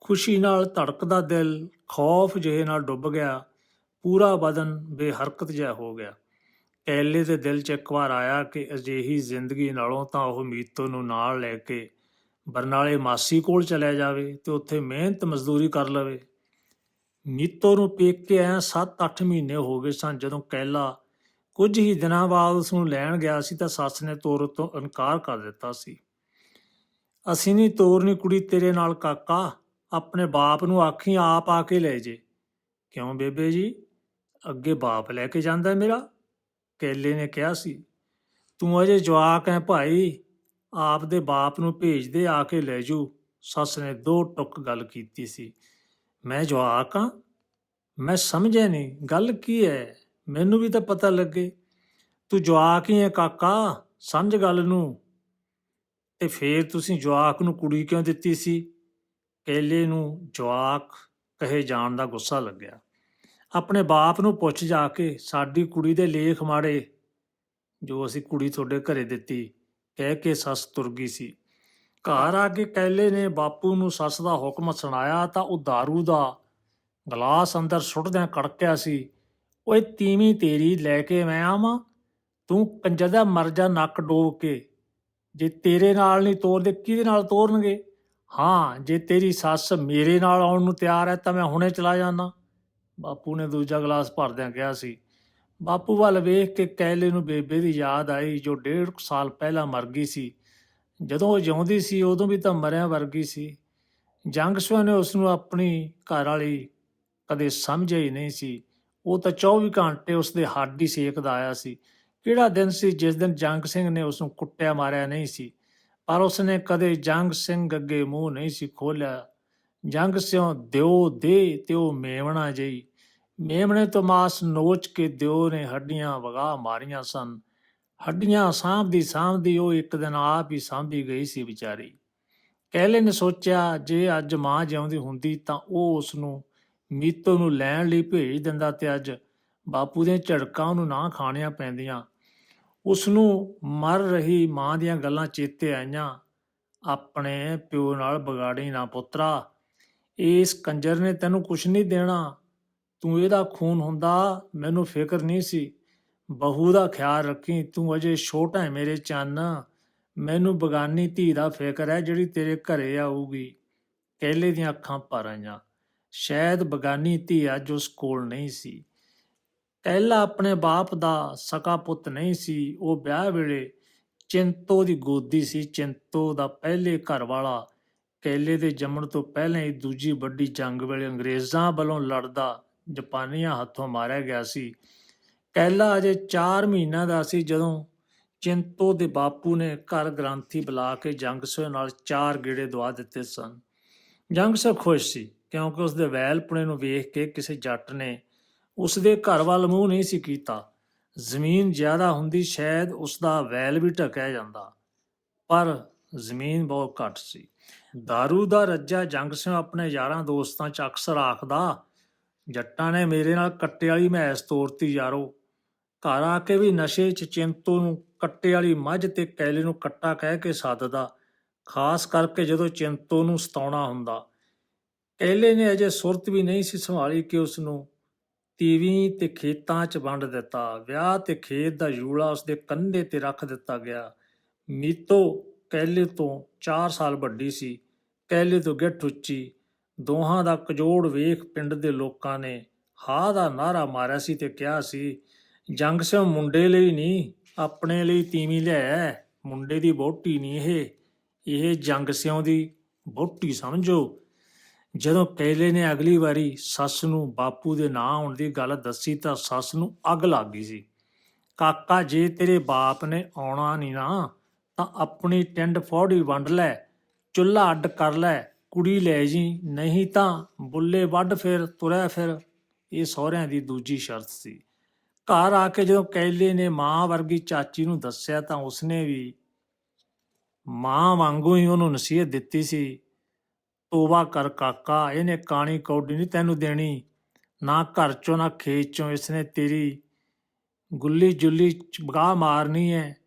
ਖੁਸ਼ੀ ਨਾਲ ਧੜਕਦਾ ਦਿਲ ਖੌਫ ਜਿਹੇ ਨਾਲ ਡੁੱਬ ਗਿਆ। ਪੂਰਾ ਬਦਨ ਬੇਹਰਕਤ ਜਿਹਾ ਹੋ ਗਿਆ। ਕੈਲੇ ਦੇ ਦਿਲ 'ਚ ਇੱਕ ਵਾਰ ਆਇਆ ਕਿ ਅਜਿਹੀ ਜ਼ਿੰਦਗੀ ਨਾਲੋਂ ਤਾਂ ਉਹ ਮੀਤੋ ਨੂੰ ਨਾਲ ਲੈ ਕੇ ਬਰਨਾਲੇ ਮਾਸੀ ਕੋਲ ਚਲਿਆ ਜਾਵੇ ਤੇ ਉੱਥੇ ਮਿਹਨਤ ਮਜ਼ਦੂਰੀ ਕਰ ਲਵੇ। ਮੀਤੋ ਨੂੰ ਪੇਕ ਕੇ ਆਇਆ 7-8 ਮਹੀਨੇ ਹੋ ਗਏ ਸਨ ਜਦੋਂ ਕੈਲਾ ਕੁਝ ਹੀ ਦਿਨਾਂ ਬਾਅਦ ਉਸ ਨੂੰ ਲੈਣ ਗਿਆ ਸੀ ਤਾਂ ਸੱਸ ਨੇ ਤੋਰ ਤੋਂ ਇਨਕਾਰ ਕਰ ਦਿੱਤਾ ਸੀ। ਅਸੀਂ ਨਹੀਂ ਤੋਰਨੀ ਕੁੜੀ ਤੇਰੇ ਨਾਲ, ਕਾਕਾ। ਆਪਣੇ ਬਾਪ ਨੂੰ ਆਖੀ ਆਪ ਆ ਕੇ ਲੈ ਜੇ। ਕਿਉਂ ਬੇਬੇ ਜੀ? ਅੱਗੇ ਬਾਪ ਲੈ ਕੇ ਜਾਂਦਾ ਮੇਰਾ? ਕੇਲੇ ਨੇ ਕਿਹਾ ਸੀ। ਤੂੰ ਅਜੇ ਜਵਾਕ ਹੈ ਭਾਈ। ਆਪ ਦੇ ਬਾਪ ਨੂੰ ਭੇਜਦੇ ਆ ਕੇ ਲੈ ਜੂ ਸੱਸ ਨੇ ਦੋ ਟੁੱਕ ਗੱਲ ਕੀਤੀ ਸੀ। ਮੈਂ ਜਵਾਕ ਹਾਂ ਮੈਂ ਸਮਝਿਆ ਨਹੀਂ, ਗੱਲ ਕੀ ਹੈ ਮੈਨੂੰ ਵੀ ਤਾਂ ਪਤਾ ਲੱਗੇ। ਤੂੰ ਜਵਾਕ ਹੀ ਹੈ ਕਾਕਾ, ਸਮਝ ਗੱਲ ਨੂੰ। ਤੇ ਫੇਰ ਤੁਸੀਂ ਜਵਾਕ ਨੂੰ ਕੁੜੀ ਕਿਉਂ ਦਿੱਤੀ ਸੀ? ਕੇਲੇ ਨੂੰ ਜਵਾਕ ਕਹੇ ਜਾਣ ਦਾ ਗੁੱਸਾ ਲੱਗਿਆ। ਆਪਣੇ ਬਾਪ ਨੂੰ ਪੁੱਛ ਜਾ ਕੇ, ਸਾਡੀ ਕੁੜੀ ਦੇ ਲੇਖ ਮਾੜੇ, ਜੋ ਅਸੀਂ ਕੁੜੀ ਤੁਹਾਡੇ ਘਰੇ ਦਿੱਤੀ। ਕਹਿ ਕੇ ਸੱਸ ਤੁਰ ਗਈ ਸੀ। ਘਰ ਆ ਕੇ ਕੈਲੇ ਨੇ ਬਾਪੂ ਨੂੰ ਸੱਸ ਦਾ ਹੁਕਮ ਸੁਣਾਇਆ ਤਾਂ ਉਹ दारू ਦਾ ਗਲਾਸ ਅੰਦਰ ਸੁੱਟਦਿਆਂ ਕੜਕਿਆ ਸੀ। ਓਏ ਤੀਵੀਂ ਤੇਰੀ ਲੈ ਕੇ ਮੈਂ ਆਵਾਂ, ਤੂੰ ਕੰਜਰ ਮਰ ਜਾ ਨੱਕ ਡੋਬ ਕੇ। ਜੇ ਤੇਰੇ ਨਾਲ ਨਹੀਂ ਤੋਰਦੇ ਕਿਹਦੇ ਨਾਲ ਤੋਰਨਗੇ? ਹਾਂ, ਜੇ ਤੇਰੀ ਸੱਸ ਮੇਰੇ ਨਾਲ ਆਉਣ ਨੂੰ ਤਿਆਰ ਹੈ ਤਾਂ ਮੈਂ ਹੁਣੇ ਚਲਾ ਜਾਣਾ ਬਾਪੂ ਨੇ ਦੂਜਾ ਗਲਾਸ ਭਰਦਿਆਂ ਕਿਹਾ ਸੀ। ਬਾਪੂ ਵੱਲ ਵੇਖ ਕੇ ਕੈਲੇ ਨੂੰ ਬੇਬੇ ਦੀ ਯਾਦ ਆਈ, ਜੋ ਡੇਢ ਕੁ ਸਾਲ ਪਹਿਲਾਂ ਮਰ ਗਈ ਸੀ। ਜਦੋਂ ਉਹ ਜਿਉਂਦੀ ਸੀ, ਉਦੋਂ ਵੀ ਤਾਂ ਮਰਿਆ ਵਰਗੀ ਸੀ। ਜੰਗਸੂਆ ਨੇ ਉਸ ਨੂੰ ਆਪਣੀ ਘਰ ਵਾਲੀ ਕਦੇ ਸਮਝਿਆ ਹੀ ਨਹੀਂ ਸੀ। ਉਹ ਤਾਂ 24 ਘੰਟੇ ਉਸ ਦੇ ਹੱਡ ਹੀ ਸੇਕਦਾ ਆਇਆ ਸੀ। ਕਿਹੜਾ ਦਿਨ ਸੀ ਜਿਸ ਦਿਨ ਜੰਗ ਸਿੰਘ ਨੇ ਉਸ ਨੂੰ ਕੁੱਟਿਆ ਮਾਰਿਆ ਨਹੀਂ ਸੀ। ਪਰ ਉਸ ਨੇ ਕਦੇ ਜੰਗ ਸਿੰਘ ਅੱਗੇ ਮੂੰਹ ਨਹੀਂ ਸੀ ਖੋਲਿਆ ਜੰਗ ਸਿਓ ਦਿਓ ਦੇ ਤੇ ਉਹ ਮੇਵਣਾ ਜਈ। ਮੇਮਣੇ ਤੋਂ ਮਾਸ ਨੋਚ ਕੇ ਦਿਓ ਨੇ ਹੱਡੀਆਂ ਵਗਾ ਮਾਰੀਆਂ ਸਨ। ਹੱਡੀਆਂ ਸਾਂਭਦੀ ਸਾਂਭਦੀ ਉਹ ਇੱਕ ਦਿਨ ਆਪ ਹੀ ਸਾਂਭੀ ਗਈ ਸੀ ਵਿਚਾਰੀ। ਕਹਿਲੇ ਨੇ ਸੋਚਿਆ, ਜੇ ਅੱਜ ਮਾਂ ਜਿਉਂਦੀ ਹੁੰਦੀ ਤਾਂ ਉਹ ਉਸ ਨੂੰ ਮੀਤੋ ਨੂੰ ਲੈਣ ਲਈ ਭੇਜ ਦਿੰਦਾ ਤੇ ਅੱਜ ਬਾਪੂ ਦੀਆਂ ਝੜਕਾਂ ਉਹਨੂੰ ਨਾ ਖਾਣੀਆਂ ਪੈਂਦੀਆਂ। ਉਸ ਨੂੰ ਮਰ ਰਹੀ ਮਾਂ ਦੀਆਂ ਗੱਲਾਂ ਚੇਤੇ ਆਈਆਂ। ਆਪਣੇ ਪਿਓ ਨਾਲ ਬਗਾੜੀ ਨਾ ਪੁੱਤਰਾ। ਇਸ ਕੰਜਰ ਨੇ ਤੈਨੂੰ ਕੁਛ ਨਹੀਂ ਦੇਣਾ। ਤੂੰ ਇਹਦਾ ਖੂਨ ਹੁੰਦਾ, ਮੈਨੂੰ ਫਿਕਰ ਨਹੀਂ ਸੀ। ਬਹੂ ਦਾ ਖਿਆਲ ਰੱਖੀ, ਤੂੰ ਅਜੇ ਛੋਟਾ ਹੈ ਮੇਰੇ ਚੰਨ। ਮੈਨੂੰ ਬਗਾਨੀ ਧੀ ਦਾ ਫਿਕਰ ਹੈ ਜਿਹੜੀ ਤੇਰੇ ਘਰੇ ਆਊਗੀ। ਕੈਲੇ ਦੀਆਂ ਅੱਖਾਂ ਭਰ ਆਈਆਂ। ਸ਼ਾਇਦ ਬਗਾਨੀ ਧੀ ਅੱਜ ਉਸ ਕੋਲ ਨਹੀਂ ਸੀ। ਕਹਿਲਾ ਆਪਣੇ ਬਾਪ ਦਾ ਸਕਾ ਪੁੱਤ ਨਹੀਂ ਸੀ। ਉਹ ਵਿਆਹ ਵੇਲੇ ਚਿੰਤੋ ਦੀ ਗੋਦੀ ਸੀ। ਚਿੰਤੋ ਦਾ ਪਹਿਲੇ ਘਰ ਵਾਲਾ ਕੈਲੇ ਦੇ ਜੰਮਣ ਤੋਂ ਪਹਿਲਾਂ ਹੀ ਦੂਜੀ ਵੱਡੀ ਜੰਗ ਵੇਲੇ ਅੰਗਰੇਜ਼ਾਂ ਵੱਲੋਂ ਲੜਦਾ ਜਪਾਨੀਆਂ ਹੱਥੋਂ ਮਾਰਿਆ ਗਿਆ ਸੀ। ਕੈਲਾ ਅਜੇ 4 ਮਹੀਨਾ ਦਾ ਸੀ ਜਦੋਂ ਚਿੰਤੋ ਦੇ ਬਾਪੂ ਨੇ ਘਰ ਗ੍ਰਾਂਥੀ ਬੁਲਾ ਕੇ ਜੰਗਸੋ ਨਾਲ ਚਾਰ ਗੇੜੇ ਦਵਾ ਦਿੱਤੇ ਸਨ। ਜੰਗਸੋ ਖੁਸ਼ ਸੀ ਕਿਉਂਕਿ ਉਸ ਦੇ ਵੈਲਪੁਣੇ ਨੂੰ ਵੇਖ ਕੇ ਕਿਸੇ ਜੱਟ ਨੇ ਉਸ ਦੇ ਘਰ ਵੱਲ ਮੂੰਹ ਨਹੀਂ ਸੀ ਕੀਤਾ। ਜ਼ਮੀਨ ਜ਼ਿਆਦਾ ਹੁੰਦੀ ਸ਼ਾਇਦ ਉਸ ਦਾ ਵੈਲ ਵੀ ਢਕਿਆ ਜਾਂਦਾ, ਪਰ ਜ਼ਮੀਨ ਬਹੁਤ ਘੱਟ ਸੀ। दारू ਦਾ ਰੱਜਾ ਜੰਗ ਸਿੰਘ ਆਪਣੇ ਯਾਰਾਂ ਦੋਸਤਾਂ 'ਚ ਅਕਸਰ ਆਖਦਾ ਜੱਟਾਂ ਨੇ ਮੇਰੇ ਨਾਲ ਕੱਟੇ ਵਾਲੀ ਮੈਸ ਤੋਰਤੀ ਯਾਰੋ। ਘਰ ਆ ਕੇ ਵੀ ਨਸ਼ੇ 'ਚ ਚਿੰਤੂ ਨੂੰ ਕੱਟੇ ਵਾਲੀ ਮੱਝ ਤੇ ਕੈਲੇ ਨੂੰ ਕੱਟਾ ਕਹਿ ਕੇ ਸੱਦਦਾ, ਖਾਸ ਕਰਕੇ ਜਦੋਂ ਚਿੰਤੂ ਨੂੰ ਸਤਾਉਣਾ ਹੁੰਦਾ। ਕੈਲੇ ਨੇ ਅਜੇ ਸੁਰਤ ਵੀ ਨਹੀਂ ਸੀ ਸੰਭਾਲੀ ਕਿ ਉਸ ਨੂੰ ਤੀਵੀਂ ਤੇ ਖੇਤਾਂ 'ਚ ਵੰਡ ਦਿੱਤਾ। ਵਿਆਹ ਤੇ ਖੇਤ ਦਾ ਜੂਲਾ ਉਸ ਦੇ ਕੰਧੇ ਤੇ ਰੱਖ ਦਿੱਤਾ ਗਿਆ। ਮੀਤੋ ਕੈਲੇ ਤੋਂ 4 ਸਾਲ ਵੱਡੀ ਸੀ। ਕੈਲੇ ਤੋਂ ਗਿੱਠ ਉੱਚੀ ਦੋਹਾਂ ਦਾ ਕਜੋੜ ਵੇਖ ਪਿੰਡ ਦੇ ਲੋਕਾਂ ਨੇ ਹਾਂ ਦਾ ਨਾਰਾ ਮਾਰਿਆ ਸੀ ਤੇ ਕਿਹਾ ਸੀ, ਜੰਗ ਸਿੰਘ ਮੁੰਡੇ ਲਈ ਨਹੀਂ ਆਪਣੇ ਲਈ ਤੀਵੀਂ ਲੈ ਮੁੰਡੇ ਦੀ ਵੋਟੀ ਨਹੀਂ ਇਹ। ਇਹ ਜੰਗ ਸਿਉਂ ਦੀ ਵੋਟੀ ਸਮਝੋ। ਜਦੋਂ ਕੈਲੇ ਨੇ ਅਗਲੀ ਵਾਰੀ ਸੱਸ ਨੂੰ ਬਾਪੂ ਦੇ ਨਾਂ ਆਉਣ ਦੀ ਗੱਲ ਦੱਸੀ ਤਾਂ ਸੱਸ ਨੂੰ ਅੱਗ ਲੱਗ ਗਈ ਸੀ। ਕਾਕਾ, ਜੇ ਤੇਰੇ ਬਾਪ ਨੇ ਆਉਣਾ ਨਹੀਂ ਨਾ, ਤਾਂ ਆਪਣੀ ਟਿੰਡ ਫੋੜੀ ਵੰਡ ਲੈ, ਚੁੱਲ੍ਹਾ ਅੱਡ ਕਰ ਲੈ ਕੁੜੀ ਲੈ ਜੀ, ਨਹੀਂ ਤਾਂ ਬੁੱਲੇ ਵੱਢ ਫਿਰ ਤੁਰਿਆ ਫਿਰ। ਇਹ ਸਹੁਰਿਆਂ ਦੀ ਦੂਜੀ ਸ਼ਰਤ ਸੀ। ਘਰ ਆ ਕੇ ਜਦੋਂ ਕੈਲੇ ਨੇ ਮਾਂ ਵਰਗੀ ਚਾਚੀ ਨੂੰ ਦੱਸਿਆ ਤਾਂ ਉਸਨੇ ਵੀ ਮਾਂ ਵਾਂਗੂ ਹੀ ਉਹਨੂੰ ਨਸੀਹਤ ਦਿੱਤੀ ਸੀ। ਤੋਬਾ ਕਰ ਕਾਕਾ, ਇਹਨੇ ਕਾਣੀ ਕੌਡੀ ਨਹੀਂ ਤੈਨੂੰ ਦੇਣੀ। ਨਾ ਘਰ ਚੋਂ, ਨਾ ਖੇਤ ਚੋਂ, ਇਸਨੇ ਤੇਰੀ ਗੁੱਲੀ ਜੁੱਲੀ ਚ ਬਗਾ ਮਾਰਨੀ ਹੈ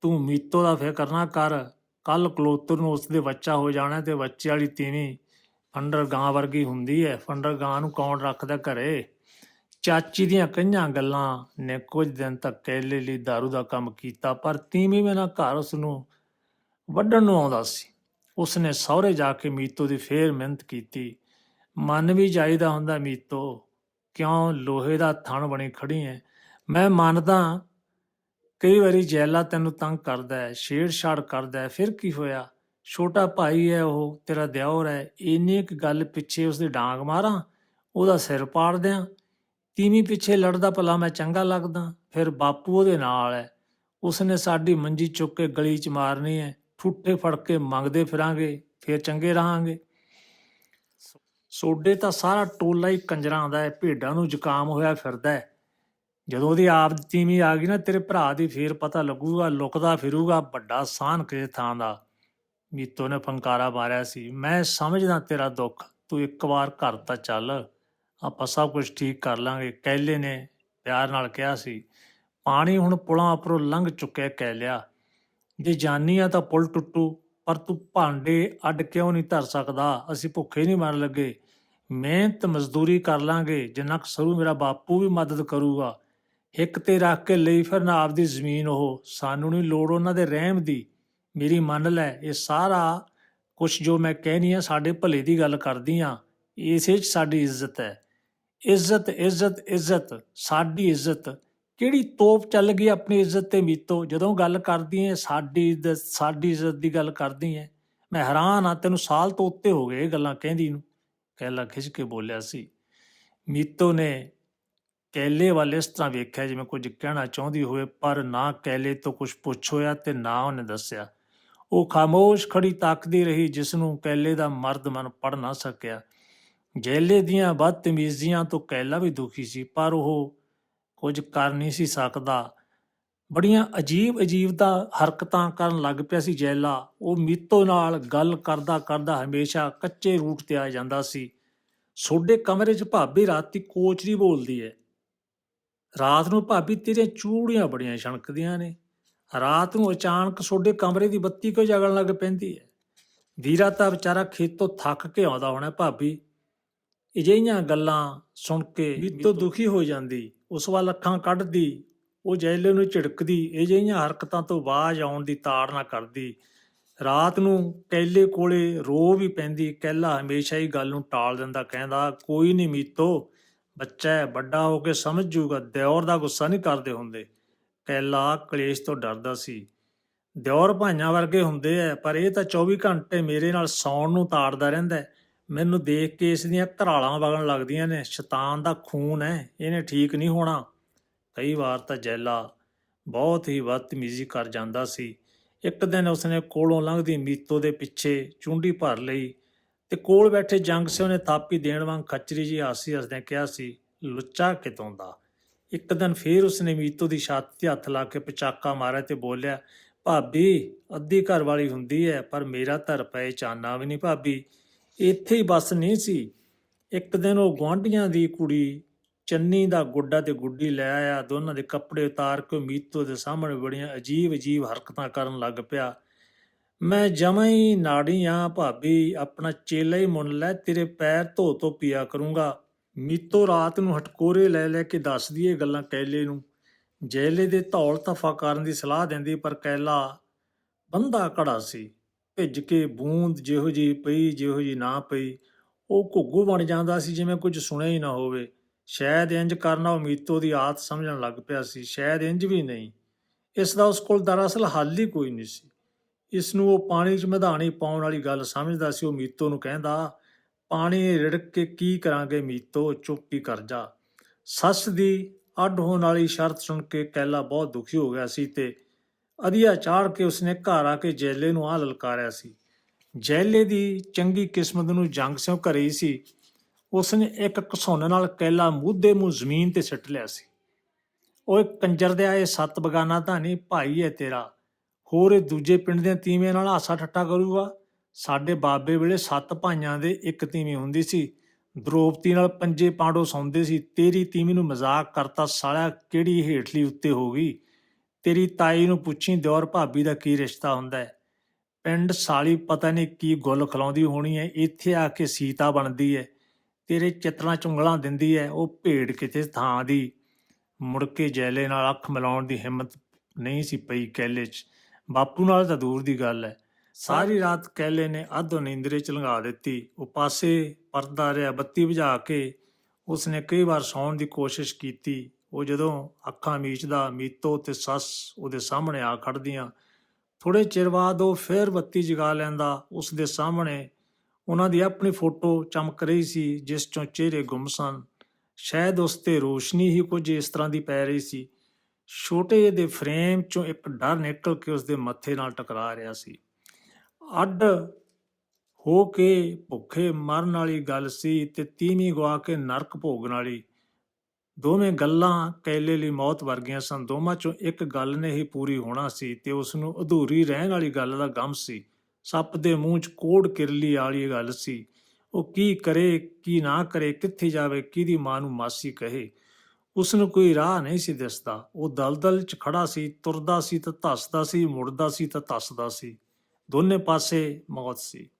ਤੂੰ ਮੀਤੋ ਦਾ ਫਿਕਰ ਨਾ ਕਰ। ਕੱਲ ਕਲੋਤਰ ਨੂੰ ਉਸਦੇ ਬੱਚਾ ਹੋ ਜਾਣਾ ਤੇ ਬੱਚੇ ਵਾਲੀ ਤੀਵੀਂ ਫੰਡਰ ਗਾਂ ਵਰਗੀ ਹੁੰਦੀ ਹੈ ਫੰਡਰ ਗਾਂ ਨੂੰ ਕੌਣ ਰੱਖਦਾ ਘਰੇ? ਚਾਚੀ ਦੀਆਂ ਕਈਆਂ ਗੱਲਾਂ ਨੇ ਕੁਝ ਦਿਨ ਤੱਕ ਕੈਲੇ ਲਈ दारू ਦਾ ਕੰਮ ਕੀਤਾ, ਪਰ ਤੀਵੀਂ ਬਿਨਾ ਘਰ ਉਸ ਨੂੰ ਵੱਢਣ ਨੂੰ ਆਉਂਦਾ ਸੀ। ਉਸਨੇ ਸਹੁਰੇ ਜਾ ਕੇ ਮੀਤੋ ਦੀ ਫੇਰ ਮਿਹਨਤ ਕੀਤੀ। ਮਨ ਵੀ ਜਾਈਦਾ ਹੁੰਦਾ ਮੀਤੋ, ਕਿਉਂ ਲੋਹੇ ਦਾ ਥਣ ਬਣੀ ਖੜੀ ਹੈ ਮੈਂ ਮੰਨਦਾ ਕਈ ਵਾਰੀ ਜੈਲਾ ਤੈਨੂੰ ਤੰਗ ਕਰਦਾ ਹੈ, ਛੇੜਛਾੜ ਕਰਦਾ ਹੈ, ਫਿਰ ਕੀ ਹੋਇਆ? ਛੋਟਾ ਭਾਈ ਹੈ ਉਹ, ਤੇਰਾ ਦਿਓਰ ਹੈ, ਇੰਨੀ ਇੱਕ ਗੱਲ ਪਿੱਛੇ ਉਸਦੀ ਡਾਂਗ ਮਾਰਾਂ, ਉਹਦਾ ਸਿਰ ਪਾੜ ਦਿਆਂ। ਤੀਵੀਂ ਪਿੱਛੇ ਲੜਦਾ ਭਲਾ ਮੈਂ ਚੰਗਾ ਲੱਗਦਾ, ਫਿਰ ਬਾਪੂ ਉਹਦੇ ਨਾਲ ਹੈ। ਉਸਨੇ ਸਾਡੀ ਮੰਜੀ ਚੁੱਕ ਕੇ ਗਲੀ 'ਚ ਮਾਰਨੀ ਹੈ, ਠੁੱਠੇ ਫੜ ਕੇ ਮੰਗਦੇ ਫਿਰਾਂਗੇ, ਫਿਰ ਚੰਗੇ ਰਹਾਂਗੇ। ਸੋਡੇ ਤਾਂ ਸਾਰਾ ਟੋਲਾ ਹੀ ਕੰਜਰਾਂ ਦਾ ਹੈ, ਭੇਡਾਂ ਨੂੰ ਜ਼ੁਕਾਮ ਹੋਇਆ ਫਿਰਦਾ ਹੈ। ਜਦੋਂ ਉਹਦੀ ਆਪ ਦੀ ਤੀਵੀਂ ਆ ਗਈ ਨਾ, ਤੇਰੇ ਭਰਾ ਦੀ ਫੇਰ ਪਤਾ ਲੱਗੂਗਾ, ਲੁਕਦਾ ਫਿਰੂਗਾ ਵੱਡਾ ਸਾਨ ਕਿਸੇ ਥਾਂ ਦਾ। ਮੀਤੋ ਨੇ ਫੰਕਾਰਾ ਮਾਰਿਆ ਸੀ, ਮੈਂ ਸਮਝਦਾ ਤੇਰਾ ਦੁੱਖ, ਤੂੰ ਇੱਕ ਵਾਰ ਘਰ ਤਾਂ ਚੱਲ, ਆਪਾਂ ਸਭ ਕੁਝ ਠੀਕ ਕਰ ਲਾਂਗੇ। ਕਹਿਲੇ ਨੇ ਪਿਆਰ ਨਾਲ ਕਿਹਾ ਸੀ, ਪਾਣੀ ਹੁਣ ਪੁਲਾਂ ਉੱਪਰੋਂ ਲੰਘ ਚੁੱਕਿਆ ਕਹਿ ਲਿਆ ਜੇ ਜਾਨੀ ਆ ਤਾਂ ਪੁਲ ਟੁੱਟੂ, ਪਰ ਤੂੰ ਭਾਂਡੇ ਅੱਡ ਕਿਉਂ ਨਹੀਂ ਧਰ ਸਕਦਾ? ਅਸੀਂ ਭੁੱਖੇ ਨਹੀਂ ਮਰਨ ਲੱਗੇ। ਮਿਹਨਤ ਮਜ਼ਦੂਰੀ ਕਰ ਲਾਂਗੇ, ਜਿੰਨਾ ਕੁ ਸਰੂ ਮੇਰਾ ਬਾਪੂ ਵੀ ਮਦਦ ਕਰੂਗਾ। ਹਿੱਕ ਤੇ ਰੱਖ ਕੇ ਲਈ ਫਿਰ ਨਾ ਆਪਦੀ ਜ਼ਮੀਨ ਉਹ। ਸਾਨੂੰ ਨਹੀਂ ਲੋੜ ਉਹਨਾਂ ਦੇ ਰਹਿਮ ਦੀ। ਮੇਰੀ ਮੰਨ ਲੈ, ਇਹ ਸਾਰਾ ਕੁਝ ਜੋ ਮੈਂ ਕਹਿਨੀ ਆ, ਸਾਡੇ ਭਲੇ ਦੀ ਗੱਲ ਕਰਦੀ ਆ। ਇਸੇ 'ਚ ਸਾਡੀ ਇੱਜ਼ਤ ਹੈ। ਇੱਜ਼ਤ ਇੱਜ਼ਤ ਇੱਜ਼ਤ, ਸਾਡੀ ਇੱਜ਼ਤ। ਕਿਹੜੀ ਤੋਪ ਚੱਲ ਗਈ ਆਪਣੀ ਇੱਜ਼ਤ ਤੇ ਮੀਤੋ? ਜਦੋਂ ਗੱਲ ਕਰਦੀ ਐ ਸਾਡੀ ਇੱਜ਼ਤ ਸਾਡੀ ਇੱਜ਼ਤ ਦੀ ਗੱਲ ਕਰਦੀ ਐ ਮੈਂ ਹੈਰਾਨ ਆ, ਤੈਨੂੰ ਸਾਲ ਤੋਂ ਉੱਤੇ ਹੋ ਗਏ ਇਹ ਗੱਲਾਂ ਕਹਿੰਦੀ ਨੂੰ। ਕਹਿਲਾ ਖਿੱਚ ਕੇ ਬੋਲਿਆ ਸੀ। ਮੀਤੋ ਨੇ ਕੈਲੇ ਵੱਲ ਇਸ ਤਰ੍ਹਾਂ ਵੇਖਿਆ ਜਿਵੇਂ ਕੁਝ ਕਹਿਣਾ ਚਾਹੁੰਦੀ ਹੋਵੇ, ਪਰ ਨਾ ਕੈਲੇ ਤੋਂ ਕੁਝ ਪੁੱਛ ਹੋਇਆ ਤੇ ਨਾ ਉਹਨੇ ਦੱਸਿਆ। ਉਹ ਖਾਮੋਸ਼ ਖੜੀ ਤੱਕਦੀ ਰਹੀ ਜਿਸ ਨੂੰ ਕੈਲੇ ਦਾ ਮਰਦ ਮਨ ਪੜ ਨਾ ਸਕਿਆ। ਜੈਲੇ ਦੀਆਂ ਬਦਤਮੀਜ਼ੀਆਂ ਤੋਂ ਕੈਲਾ ਵੀ ਦੁਖੀ ਸੀ, ਪਰ ਉਹ ਕੁਝ ਕਰ ਨਹੀਂ ਸੀ ਸਕਦਾ। ਬੜੀਆਂ ਅਜੀਬ ਅਜੀਬ ਦਾ ਹਰਕਤਾਂ ਕਰਨ ਲੱਗ ਪਿਆ ਸੀ ਜੈਲਾ। ਉਹ ਮੀਤੋ ਨਾਲ ਗੱਲ ਕਰਦਾ ਕਰਦਾ ਹਮੇਸ਼ਾ ਕੱਚੇ ਰੂਟ ਤੇ ਆ ਜਾਂਦਾ ਸੀ। ਸੋਡੇ ਕਮਰੇ 'ਚ ਭਾਬੀ ਰਾਤੀ ਕੋਚਰੀ ਬੋਲਦੀ ਹੈ ਰਾਤ ਨੂੰ ਭਾਬੀ ਤੇਰੀਆਂ ਚੂੜੀਆਂ ਬੜੀਆਂ ਛਣਕਦੀਆਂ ਨੇ। ਰਾਤ ਨੂੰ ਅਚਾਨਕ ਸੋਡੇ ਕਮਰੇ ਦੀ ਬੱਤੀ ਕਿਉਂ ਜਗਣ ਲੱਗ ਪੈਂਦੀ ਹੈ। ਵੀਰਾ ਤਾਂ ਵਿਚਾਰਾ ਖੇਤੋਂ ਥੱਕ ਕੇ ਆਉਂਦਾ ਹੋਣਾ ਭਾਬੀ। ਅਜਿਹੀਆਂ ਗੱਲਾਂ ਸੁਣ ਕੇ ਮੀਤੋ ਦੁਖੀ ਹੋ ਜਾਂਦੀ ਉਸ ਵੱਲ ਅੱਖਾਂ ਕੱਢਦੀ ਉਹ ਜੈਲੇ ਨੂੰ ਝਿੜਕਦੀ ਇਹ ਜਿਹੀਆਂ ਹਰਕਤਾਂ ਤੋਂ ਆਵਾਜ਼ ਆਉਣ ਦੀ ਤਾੜਨਾ ਕਰਦੀ। ਰਾਤ ਨੂੰ ਕੈਲੇ ਕੋਲੇ ਰੋ ਵੀ ਪੈਂਦੀ ਕੈਲਾ ਹਮੇਸ਼ਾ ਹੀ ਗੱਲ ਨੂੰ ਟਾਲ ਦਿੰਦਾ ਕਹਿੰਦਾ ਕੋਈ ਨਹੀਂ ਮੀਤੋ ਬੱਚਾ ਹੈ, ਵੱਡਾ ਹੋ ਕੇ ਸਮਝ ਜੂਗਾ, ਦਿਓਰ ਦਾ ਗੁੱਸਾ ਨਹੀਂ ਕਰਦੇ ਹੁੰਦੇ। ਕੈਲਾ ਕਲੇਸ਼ ਤੋਂ ਡਰਦਾ ਸੀ। ਦਿਓਰ ਭਾਈਆਂ ਵਰਗੇ ਹੁੰਦੇ ਐ ਪਰ ਇਹ ਤਾਂ 24 ਘੰਟੇ ਮੇਰੇ ਨਾਲ ਸੌਣ ਨੂੰ ਤਾੜਦਾ ਰਹਿੰਦਾ ਮੈਨੂੰ ਦੇਖ ਕੇ ਇਸ ਦੀਆਂ ਘਰਾਲਾਂ ਵਗਣ ਲੱਗਦੀਆਂ ਨੇ, ਸ਼ੈਤਾਨ ਦਾ ਖੂਨ ਹੈ, ਇਹਨੇ ਠੀਕ ਨਹੀਂ ਹੋਣਾ। ਕਈ ਵਾਰ ਤਾਂ ਜੈਲਾ ਬਹੁਤ ਹੀ ਬਦਤਮੀਜ਼ੀ ਕਰ ਜਾਂਦਾ ਸੀ। ਇੱਕ ਦਿਨ ਉਸਨੇ ਕੋਲੋਂ ਲੰਘਦੀ ਮੀਤੋ ਦੇ ਪਿੱਛੇ ਚੁੰਡੀ ਭਰ ਲਈ। ਤੇ ਕੋਲ ਬੈਠੇ ਜੰਗ ਸਿਓ ਨੇ ਥਾਪੀ ਦੇਣ ਵਾਂਗ ਖੱਚਰੀ ਜੀ ਹਾਸੀ ਹੱਸਦਿਆਂ ਕਿਹਾ ਸੀ, ਲੁੱਚਾ ਕਿਤੋਂ ਦਾ? ਇੱਕ ਦਿਨ ਫੇਰ ਉਸਨੇ ਮੀਤੋ ਦੀ ਛਾਤੀ ਤੇ ਹੱਥ ਲਾ ਕੇ ਪਚਾਕਾ ਮਾਰਿਆ ਤੇ ਬੋਲਿਆ, ਭਾਬੀ, ਅੱਧੀ ਘਰ ਵਾਲੀ ਹੁੰਦੀ ਹੈ, ਪਰ ਮੇਰਾ ਧਰ ਪਏ ਚਾਨਾ ਵੀ ਨਹੀਂ ਭਾਬੀ। ਇੱਥੇ ਹੀ ਬਸ ਨਹੀਂ ਸੀ। ਇੱਕ ਦਿਨ ਉਹ ਗੁਆਂਢੀਆਂ ਦੀ ਕੁੜੀ ਚੰਨੀ ਦਾ ਗੁੱਡਾ ਤੇ ਗੁੱਡੀ ਲੈ ਆਇਆ। ਦੋਨਾਂ ਦੇ ਕੱਪੜੇ ਉਤਾਰ ਕੇ ਮੀਤੋ ਦੇ ਸਾਹਮਣੇ ਬੜੀਆਂ ਅਜੀਬ ਅਜੀਬ ਹਰਕਤਾਂ ਕਰਨ ਲੱਗ ਪਿਆ। ਮੈਂ ਜਮਾਂ ਹੀ ਨਾੜੀ ਆ ਭਾਬੀ, ਆਪਣਾ ਚੇਲਾ ਹੀ ਮੁੰਨ ਲੈ, ਤੇਰੇ ਪੈਰ ਧੋ ਧੋ ਪੀਆ ਕਰੂੰਗਾ। ਮੀਤੋ ਰਾਤ ਨੂੰ ਹਟਕੋਰੇ ਲੈ ਲੈ ਕੇ ਦੱਸਦੀ ਇਹ ਗੱਲਾਂ ਕੈਲੇ ਨੂੰ। ਜੈਲੇ ਦੇ ਧੌਲ ਤਫਾ ਕਰਨ ਦੀ ਸਲਾਹ ਦਿੰਦੀ, ਪਰ ਕੈਲਾ ਬੰਦਾ ਕੜਾ ਸੀ। ਭਿੱਜ ਕੇ ਬੂੰਦ ਜਿਹੋ ਜੀ ਪਈ, ਜਿਹੋ ਜੀ ਨਾ ਪਈ। ਉਹ ਘੁੱਗੂ ਬਣ ਜਾਂਦਾ ਸੀ ਜਿਵੇਂ ਕੁਝ ਸੁਣਿਆ ਹੀ ਨਾ ਹੋਵੇ। ਸ਼ਾਇਦ ਇੰਜ ਕਰਨਾ ਉਹ ਮੀਤੋ ਦੀ ਆਦਤ ਸਮਝਣ ਲੱਗ ਪਿਆ ਸੀ, ਸ਼ਾਇਦ ਇੰਜ ਵੀ ਨਹੀਂ। ਇਸ ਦਾ ਉਸ ਕੋਲ ਦਰਅਸਲ ਹੱਲ ਹੀ ਕੋਈ ਨਹੀਂ ਸੀ। ਇਸ ਨੂੰ ਉਹ ਪਾਣੀ 'ਚ ਮਧਾਣੀ ਪਾਉਣ ਵਾਲੀ ਗੱਲ ਸਮਝਦਾ ਸੀ, ਉਹ ਮੀਤੋ ਨੂੰ ਕਹਿੰਦਾ, ਪਾਣੀ ਰਿੜਕ ਕੇ ਕੀ ਕਰਾਂਗੇ ਮੀਤੋ? ਚੁੱਪ ਹੀ ਕਰ ਜਾ। ਸੱਸ ਦੀ ਅੱਡ ਹੋਣ ਵਾਲੀ ਸ਼ਰਤ ਸੁਣ ਕੇ ਕੈਲਾ ਬਹੁਤ ਦੁਖੀ ਹੋ ਗਿਆ ਸੀ ਤੇ ਅਧੀਆ ਚਾੜ ਕੇ ਉਸਨੇ ਘਰ ਆ ਕੇ ਜੈਲੇ ਨੂੰ ਆ ਲਲਕਾਰਿਆ ਸੀ। ਜੈਲੇ ਦੀ ਚੰਗੀ ਕਿਸਮਤ ਨੂੰ ਜੰਗ ਸਿਓ ਘਰੇ ਸੀ। ਉਸਨੇ ਇੱਕ ਘਸੁੰਨ ਨਾਲ ਕੈਲਾ ਮੂਧੇ ਮੂੰਹ ਜ਼ਮੀਨ ਤੇ ਸਿੱਟ ਲਿਆ ਸੀ। ਓਏ ਕੰਜਰ ਦੇ ਆਏ ਸੱਤ ਬਗਾਨਾ ਤਾਂ ਨਹੀਂ, ਭਾਈ ਹੈ ਤੇਰਾ। ਹੋਰ ਇਹ ਦੂਜੇ ਪਿੰਡ ਦੇ ਤੀਵੀਆਂ ਨਾਲ ਹਾਸਾ ਠੱਟਾ ਕਰੂਗਾ। ਸਾਡੇ ਬਾਬੇ ਵੇਲੇ ਸੱਤ ਭਾਈਆਂ ਦੇ ਇੱਕ ਤੀਵੀਂ ਹੁੰਦੀ ਸੀ। ਦ੍ਰੋਪਤੀ ਨਾਲ ਪੰਜੇ ਪਾਂਡੋ ਸੌਂਦੇ ਸੀ। ਤੇਰੀ ਤੀਵੀਂ ਨੂੰ ਮਜ਼ਾਕ ਕਰਤਾ ਸਾਲਿਆ ਕਿਹੜੀ ਹੇਠਲੀ ਉੱਤੇ ਹੋ ਗਈ? ਤੇਰੀ ਤਾਈ ਨੂੰ ਪੁੱਛੀ, ਦਿਓਰ ਭਾਬੀ ਦਾ ਕੀ ਰਿਸ਼ਤਾ ਹੁੰਦਾ ਹੈ? ਪਿੰਡ ਸਾਲੀ ਪਤਾ ਨਹੀਂ ਕੀ ਗੁੱਲ ਖਲਾਉਂਦੀ ਹੋਣੀ ਹੈ। ਇੱਥੇ ਆ ਕੇ ਸੀਤਾ ਬਣਦੀ ਹੈ। ਤੇਰੇ ਚਿੱਤਰਾਂ ਚੁੰਗਲਾਂ ਦਿੰਦੀ ਹੈ। ਉਹ ਭੇਡ ਕਿਤੇ ਥਾਂ ਦੀ। ਮੁੜ ਕੇ ਜੈਲੇ ਨਾਲ ਅੱਖ ਮਿਲਾਉਣ ਦੀ ਹਿੰਮਤ ਨਹੀਂ ਸੀ ਪਈ ਕੈਲੇ 'ਚ। ਬਾਪੂ ਨਾਲ ਤਾਂ ਦੂਰ ਦੀ ਗੱਲ ਹੈ। ਸਾਰੀ ਰਾਤ ਕੈਲੇ ਨੇ ਅੱਧੋ ਨੀਂਦਰੇ ਚ ਲੰਘਾ ਦਿੱਤੀ। ਉਹ ਪਾਸੇ ਪਰਦਾ ਰਿਹਾ ਬੱਤੀ ਬੁਝਾ ਕੇ ਉਸਨੇ ਕਈ ਵਾਰ ਸੌਣ ਦੀ ਕੋਸ਼ਿਸ਼ ਕੀਤੀ। ਉਹ ਜਦੋਂ ਅੱਖਾਂ ਮੀਚਦਾ ਮੀਤੋ ਤੇ ਸੱਸ ਉਹਦੇ ਸਾਹਮਣੇ ਆ ਖੜਦੀਆਂ ਥੋੜੇ ਚਿਰ ਬਾਅਦ ਉਹ ਫੇਰ ਬੱਤੀ ਜਗਾ ਲੈਂਦਾ। ਉਸ ਦੇ ਸਾਹਮਣੇ ਉਹਨਾਂ ਦੀ ਆਪਣੀ ਫੋਟੋ ਚਮਕ ਰਹੀ ਸੀ ਜਿਸ ਚੋਂ ਚਿਹਰੇ ਗੁੰਮ ਸਨ। ਸ਼ਾਇਦ ਉਸ ਤੇ ਰੋਸ਼ਨੀ ਹੀ ਕੁਝ ਇਸ ਤਰ੍ਹਾਂ ਦੀ ਪੈ ਰਹੀ ਸੀ। ਛੋਟੇ ਜਿਹੇ ਦੇ ਫਰੇਮ ਚੋਂ ਇੱਕ ਡਰ ਨਿਕਲ ਕੇ ਉਸ ਦੇ ਮੱਥੇ ਨਾਲ ਟਕਰਾ ਰਿਹਾ ਸੀ। ਅੱਡ ਹੋ ਕੇ ਭੁੱਖੇ ਮਰਨ ਵਾਲੀ ਗੱਲ ਸੀ ਤੇ ਤੀਵੀਂ ਗਵਾ ਕੇ ਨਰਕ ਭੋਗਣ ਵਾਲੀ। ਦੋਵੇਂ ਗੱਲਾਂ ਕੈਲੇ ਲਈ ਮੌਤ ਵਰਗੀਆਂ ਸਨ। ਦੋਵਾਂ ਚੋਂ ਇੱਕ ਗੱਲ ਨੇ ਹੀ ਪੂਰੀ ਹੋਣਾ ਸੀ ਤੇ ਉਸ ਨੂੰ ਅਧੂਰੀ ਰਹਿਣ ਵਾਲੀ ਗੱਲ ਦਾ ਗਮ ਸੀ। ਸੱਪ ਦੇ ਮੂੰਹ 'ਚ ਕੋੜ ਕਿਰਲੀ ਵਾਲੀ ਗੱਲ ਸੀ। ਉਹ ਕੀ ਕਰੇ, ਕੀ ਨਾ ਕਰੇ, ਕਿੱਥੇ ਜਾਵੇ, ਕਿਹਦੀ ਮਾਂ ਨੂੰ ਮਾਸੀ ਕਹੇ। ਉਸ ਨੂੰ ਕੋਈ ਰਾਹ ਨਹੀਂ ਸੀ ਦਿਸਦਾ। ਉਹ ਦਲਦਲ 'ਚ ਖੜਾ ਸੀ, ਤੁਰਦਾ ਸੀ ਤਾਂ ਧੱਸਦਾ ਸੀ, ਮੁੜਦਾ ਸੀ ਤਾਂ ਧੱਸਦਾ ਸੀ। ਦੋਨੇ ਪਾਸੇ ਮੌਤ ਸੀ।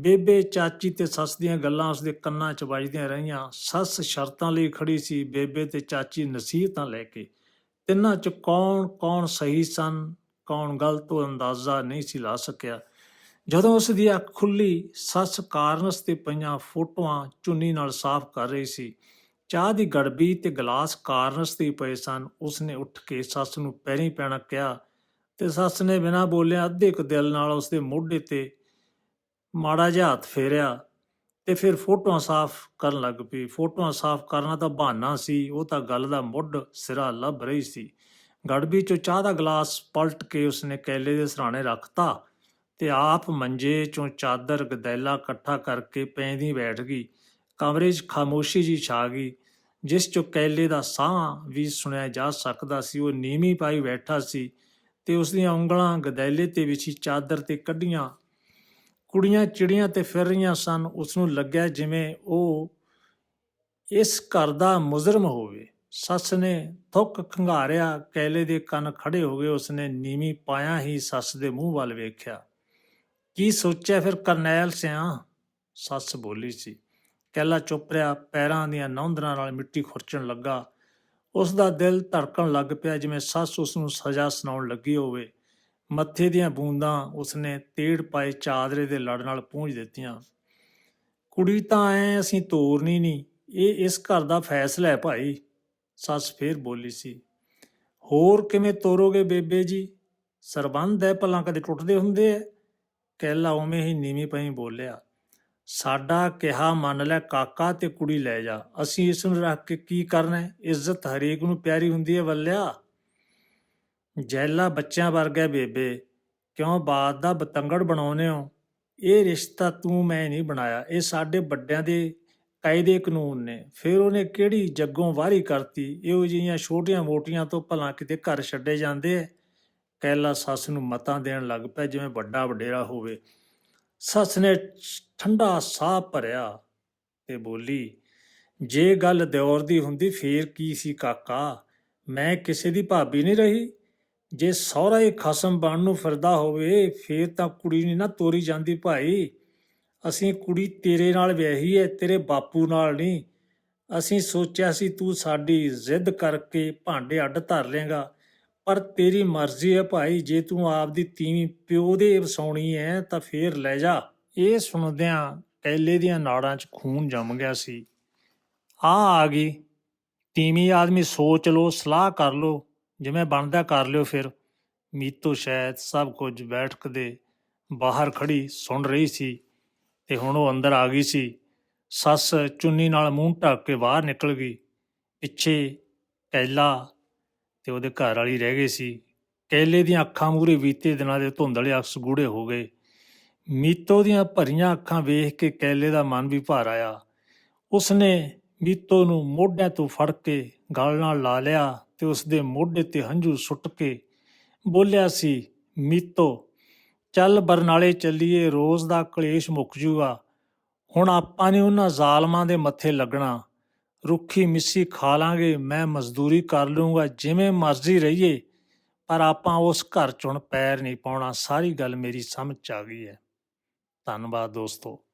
ਬੇਬੇ, ਚਾਚੀ ਤੇ ਸੱਸ ਦੀਆਂ ਗੱਲਾਂ ਉਸਦੇ ਕੰਨਾਂ 'ਚ ਵੱਜਦੀਆਂ ਰਹੀਆਂ। ਸੱਸ ਸ਼ਰਤਾਂ ਲਈ ਖੜੀ ਸੀ, ਬੇਬੇ ਤੇ ਚਾਚੀ ਨਸੀਹਤਾਂ ਲੈ ਕੇ। ਤਿੰਨਾਂ 'ਚ ਕੌਣ ਕੌਣ ਸਹੀ ਸਨ, ਕੌਣ ਗਲਤ ਉਹ ਅੰਦਾਜ਼ਾ ਨਹੀਂ ਸੀ ਲਾ ਸਕਿਆ। ਜਦੋਂ ਉਸ ਦੀ ਅੱਖ ਖੁੱਲੀ ਸੱਸ ਕਾਰਨਸ ਤੇ ਪਈਆਂ ਫੋਟੋਆਂ ਚੁੰਨੀ ਨਾਲ ਸਾਫ਼ ਕਰ ਰਹੀ ਸੀ। ਚਾਹ ਦੀ ਗੜਬੀ ਤੇ ਗਲਾਸ ਕਾਰਨਸ ਤੇ ਪਏ ਸਨ। ਉਸਨੇ ਉੱਠ ਕੇ ਸੱਸ ਨੂੰ ਪੈਰੀਂ ਪੈਣਾ ਕਿਹਾ ਤੇ ਸੱਸ ਨੇ ਬਿਨਾਂ ਬੋਲਿਆ ਅੱਧੇ ਕੁ ਦਿਲ ਨਾਲ ਉਸਦੇ ਮੋਢੇ ਤੇ ਮਾੜਾ ਜਿਹਾ ਹੱਥ ਫੇਰਿਆ ਤੇ ਫਿਰ ਫੋਟੋਆਂ ਸਾਫ਼ ਕਰਨ ਲੱਗ ਪਈ। ਫੋਟੋਆਂ ਸਾਫ਼ ਕਰਨਾ ਤਾਂ ਬਹਾਨਾ ਸੀ, ਉਹ ਤਾਂ ਗੱਲ ਦਾ ਮੁੱਢ ਸਿਰਾ ਲੱਭ ਰਹੀ ਸੀ। ਗੜਬੀ ਚੋਂ ਚਾਹ ਦਾ ਗਲਾਸ ਪਲਟ ਕੇ ਉਸਨੇ ਕੈਲੇ ਦੇ ਸਰਾਣੇ ਰੱਖਤਾ ਤੇ ਆਪ ਮੰਜੇ ਚੋਂ ਚਾਦਰ ਗਦੈਲਾ ਇਕੱਠਾ ਕਰਕੇ ਪੈਂਦੀ ਬੈਠ ਗਈ। ਕਮਰੇ 'ਚ ਖਾਮੋਸ਼ੀ ਜੀ ਛਾ ਗਈ। ਜਿਸ ਚੋਂ ਕੈਲੇ ਦਾ ਸਾਹ ਵੀ ਸੁਣਿਆ ਜਾ ਸਕਦਾ ਸੀ, ਉਹ ਨੀਵੀਂ ਪਾਈ ਬੈਠਾ ਸੀ ਤੇ ਉਸ ਦੀਆਂ ਉਂਗਲਾਂ ਗਦੈਲੇ ਤੇ ਵਿਛੀ ਚਾਦਰ ਤੇ ਕੱਢੀਆਂ। ਕੁੜੀਆਂ ਚਿੜੀਆਂ ਤੇ ਫਿਰ ਰਹੀਆਂ ਸਨ। ਉਸ ਨੂੰ ਲੱਗਿਆ ਜਿਵੇਂ ਉਹ ਇਸ ਘਰ ਦਾ ਮੁਜਰਮ ਹੋਵੇ। ਸੱਸ ਨੇ ਥੁੱਕ ਖੰਗਾਰਿਆ, ਕੈਲੇ ਦੇ ਕੰਨ ਖੜੇ ਹੋ ਗਏ। ਉਸਨੇ ਨੀਵੀਂ ਪਾਇਆ ਹੀ ਸੱਸ ਦੇ ਮੂੰਹ ਵੱਲ ਵੇਖਿਆ। ਕੀ ਸੋਚਿਆ ਫਿਰ ਕਰਨੈਲ ਸਿਆ ਸੱਸ ਬੋਲੀ ਸੀ ਕੈਲਾ ਚੁੱਪ ਰਿਹਾ, ਪੈਰਾਂ ਦੀਆਂ ਨੌਂਦਰਾਂ ਨਾਲ ਮਿੱਟੀ ਖੁਰਚਣ ਲੱਗਾ। ਉਸ ਦਾ ਦਿਲ ਧੜਕਣ ਲੱਗ ਪਿਆ ਜਿਵੇਂ ਸੱਸ ਉਸ ਨੂੰ ਸਜ਼ਾ ਸੁਣਾਉਣ ਲੱਗੀ ਹੋਵੇ। ਮੱਥੇ ਦੀਆਂ ਬੂੰਦਾਂ ਉਸਨੇ ਤੇੜ ਪਾਏ ਚਾਦਰੇ ਦੇ ਲੜ ਨਾਲ ਪੂੰਝ ਦਿੱਤੀਆਂ। ਕੁੜੀ ਤਾਂ ਐ ਅਸੀਂ ਤੋਰਨੀ ਨਹੀਂ ਇਹ ਇਸ ਘਰ ਦਾ ਫੈਸਲਾ ਹੈ ਭਾਈ, ਸੱਸ ਫੇਰ ਬੋਲੀ ਸੀ। ਹੋਰ ਕਿਵੇਂ ਤੋਰੋਗੇ ਬੇਬੇ ਜੀ? ਸਰਬੰਧ ਹੈ ਭਲਾ ਕਦੇ ਟੁੱਟਦੇ ਹੁੰਦੇ ਐ? ਕਹਿਲਾ ਉਵੇਂ ਹੀ ਨੀਵੀਂ ਪਈ ਬੋਲਿਆ। ਸਾਡਾ ਕਿਹਾ ਮੰਨ ਲੈ, ਕਾਕਾ ਤੇ ਕੁੜੀ ਲੈ ਜਾ। ਅਸੀਂ ਇਸ ਨੂੰ ਰੱਖ ਕੇ ਕੀ ਕਰਨਾ ਹੈ? ਇੱਜ਼ਤ ਹਰੇਕ ਨੂੰ ਪਿਆਰੀ ਹੁੰਦੀ ਹੈ ਵੱਲਿਆ। ਜੈਲਾ ਬੱਚਿਆਂ ਵਰਗਾ ਬੇਬੇ। ਕਿਉਂ ਬਾਤ ਦਾ ਬਤੰਗੜ ਬਣਾਉਨੇ ਹੋ? ਇਹ ਰਿਸ਼ਤਾ ਤੂੰ ਮੈਂ ਨਹੀਂ ਬਣਾਇਆ। ਇਹ ਸਾਡੇ ਵੱਡਿਆਂ ਦੇ ਕਾਇਦੇ ਕਾਨੂੰਨ ਨੇ। ਫਿਰ ਉਹਨੇ ਕਿਹੜੀ ਜੱਗੋਂ ਵਾਰੀ ਕਰਤੀ? ਇਹੋ ਜਿਹੀਆਂ ਛੋਟੀਆਂ ਮੋਟੀਆਂ ਤੋਂ ਭਲਾ ਕਿਤੇ ਘਰ ਛੱਡੇ ਜਾਂਦੇ ਐ ਕਹਿਲਾ ਸੱਸ ਨੂੰ ਮਤਾਂ ਦੇਣ ਲੱਗ ਪਿਆ, ਜਿਵੇਂ ਵੱਡਾ ਵਡੇਰਾ ਹੋਵੇ। ਸੱਸ ਨੇ ਠੰਡਾ ਸਾਹ ਭਰਿਆ ਤੇ ਬੋਲੀ, ਜੇ ਗੱਲ ਦਿਓਰ ਦੀ ਹੁੰਦੀ ਫੇਰ ਕੀ ਸੀ ਕਾਕਾ? ਮੈਂ ਕਿਸੇ ਦੀ ਭਾਬੀ ਨਹੀਂ ਰਹੀ। ਜੇ ਸਹੁਰਾ ਹੀ ਖਸਮ ਬਣ ਨੂੰ ਫਿਰਦਾ ਹੋਵੇ, ਫੇਰ ਤਾਂ ਕੁੜੀ ਨਹੀਂ ਨਾ ਤੋਰੀ ਜਾਂਦੀ ਭਾਈ। ਅਸੀਂ ਕੁੜੀ ਤੇਰੇ ਨਾਲ ਵਿਆਹੀ ਹੈ ਤੇਰੇ ਬਾਪੂ ਨਾਲ ਨਹੀਂ ਅਸੀਂ ਸੋਚਿਆ ਸੀ ਤੂੰ ਸਾਡੀ ਜ਼ਿੱਦ ਕਰਕੇ ਭਾਂਡੇ ਅੱਡ ਧਰ ਲੇਗਾ ਪਰ ਤੇਰੀ ਮਰਜ਼ੀ ਹੈ ਭਾਈ, ਜੇ ਤੂੰ ਆਪਦੀ ਤੀਵੀਂ ਪਿਓ ਦੇ ਵਸਾਉਣੀ ਹੈ ਤਾਂ ਫੇਰ ਲੈ ਜਾ। ਇਹ ਸੁਣਦਿਆਂ ਕੈਲੇ ਦੀਆਂ ਨਾੜਾਂ 'ਚ ਖੂਨ ਜੰਮ ਗਿਆ ਸੀ। ਆ ਆ ਗਈ। ਤੀਵੀਂ ਆਦਮੀ ਸੋਚ ਲੋ ਸਲਾਹ ਕਰ ਲੋ ਜਿਵੇਂ ਬਣਦਾ ਕਰ ਲਿਓ ਫਿਰ। ਮੀਤੋ ਸ਼ਾਇਦ ਸਭ ਕੁਝ ਬੈਠਕ ਦੇ ਬਾਹਰ ਖੜੀ ਸੁਣ ਰਹੀ ਸੀ ਤੇ ਹੁਣ ਉਹ ਅੰਦਰ ਆ ਗਈ ਸੀ। ਸੱਸ ਚੁੰਨੀ ਨਾਲ ਮੂੰਹ ਢੱਕ ਕੇ ਬਾਹਰ ਨਿਕਲ ਗਈ। ਪਿੱਛੇ ਕੈਲਾ ਤੇ ਉਹਦੇ ਘਰ ਵਾਲੀ ਰਹਿ ਗਈ ਸੀ। ਕੈਲੇ ਦੀਆਂ ਅੱਖਾਂ ਮੂਰੇ ਬੀਤੇ ਦਿਨਾਂ ਦੇ ਧੁੰਦਲੇ ਅਕਸ ਗੂੜੇ ਹੋ ਗਏ। ਮੀਤੋ ਦੀਆਂ ਭਰੀਆਂ ਅੱਖਾਂ ਵੇਖ ਕੇ ਕੈਲੇ ਦਾ ਮਨ ਵੀ ਭਾਰ ਆਇਆ। ਉਸਨੇ ਮੀਤੋ ਨੂੰ ਮੋਢਿਆਂ ਤੋਂ ਫੜ ਕੇ ਗਲ ਨਾਲ ਲਾ ਲਿਆ ਤੇ ਉਸਦੇ ਮੋਢੇ ਤੇ ਹੰਝੂ ਸੁੱਟ ਕੇ ਬੋਲਿਆ ਸੀ, ਮੀਤੋ, ਚੱਲ ਬਰਨਾਲੇ ਚੱਲੀਏ, ਰੋਜ਼ ਦਾ ਕਲੇਸ਼ ਮੁੱਕ ਜੂਗਾ। ਹੁਣ ਆਪਾਂ ਨੇ ਉਹਨਾਂ ਜ਼ਾਲਮਾਂ ਦੇ ਮੱਥੇ ਲੱਗਣਾ। ਰੁੱਖੀ ਮਿੱਸੀ ਖਾ ਲਾਂਗੇ, ਮੈਂ ਮਜ਼ਦੂਰੀ ਕਰ ਲੂੰਗਾ ਜਿਵੇਂ ਮਰਜ਼ੀ ਰਹੀਏ। ਪਰ ਆਪਾਂ ਉਸ ਘਰ ਚ ਹੁਣ ਪੈਰ ਨਹੀਂ ਪਾਉਣਾ, ਸਾਰੀ ਗੱਲ ਮੇਰੀ ਸਮਝ ਚ ਆ ਗਈ ਹੈ। ਧੰਨਵਾਦ ਦੋਸਤੋ।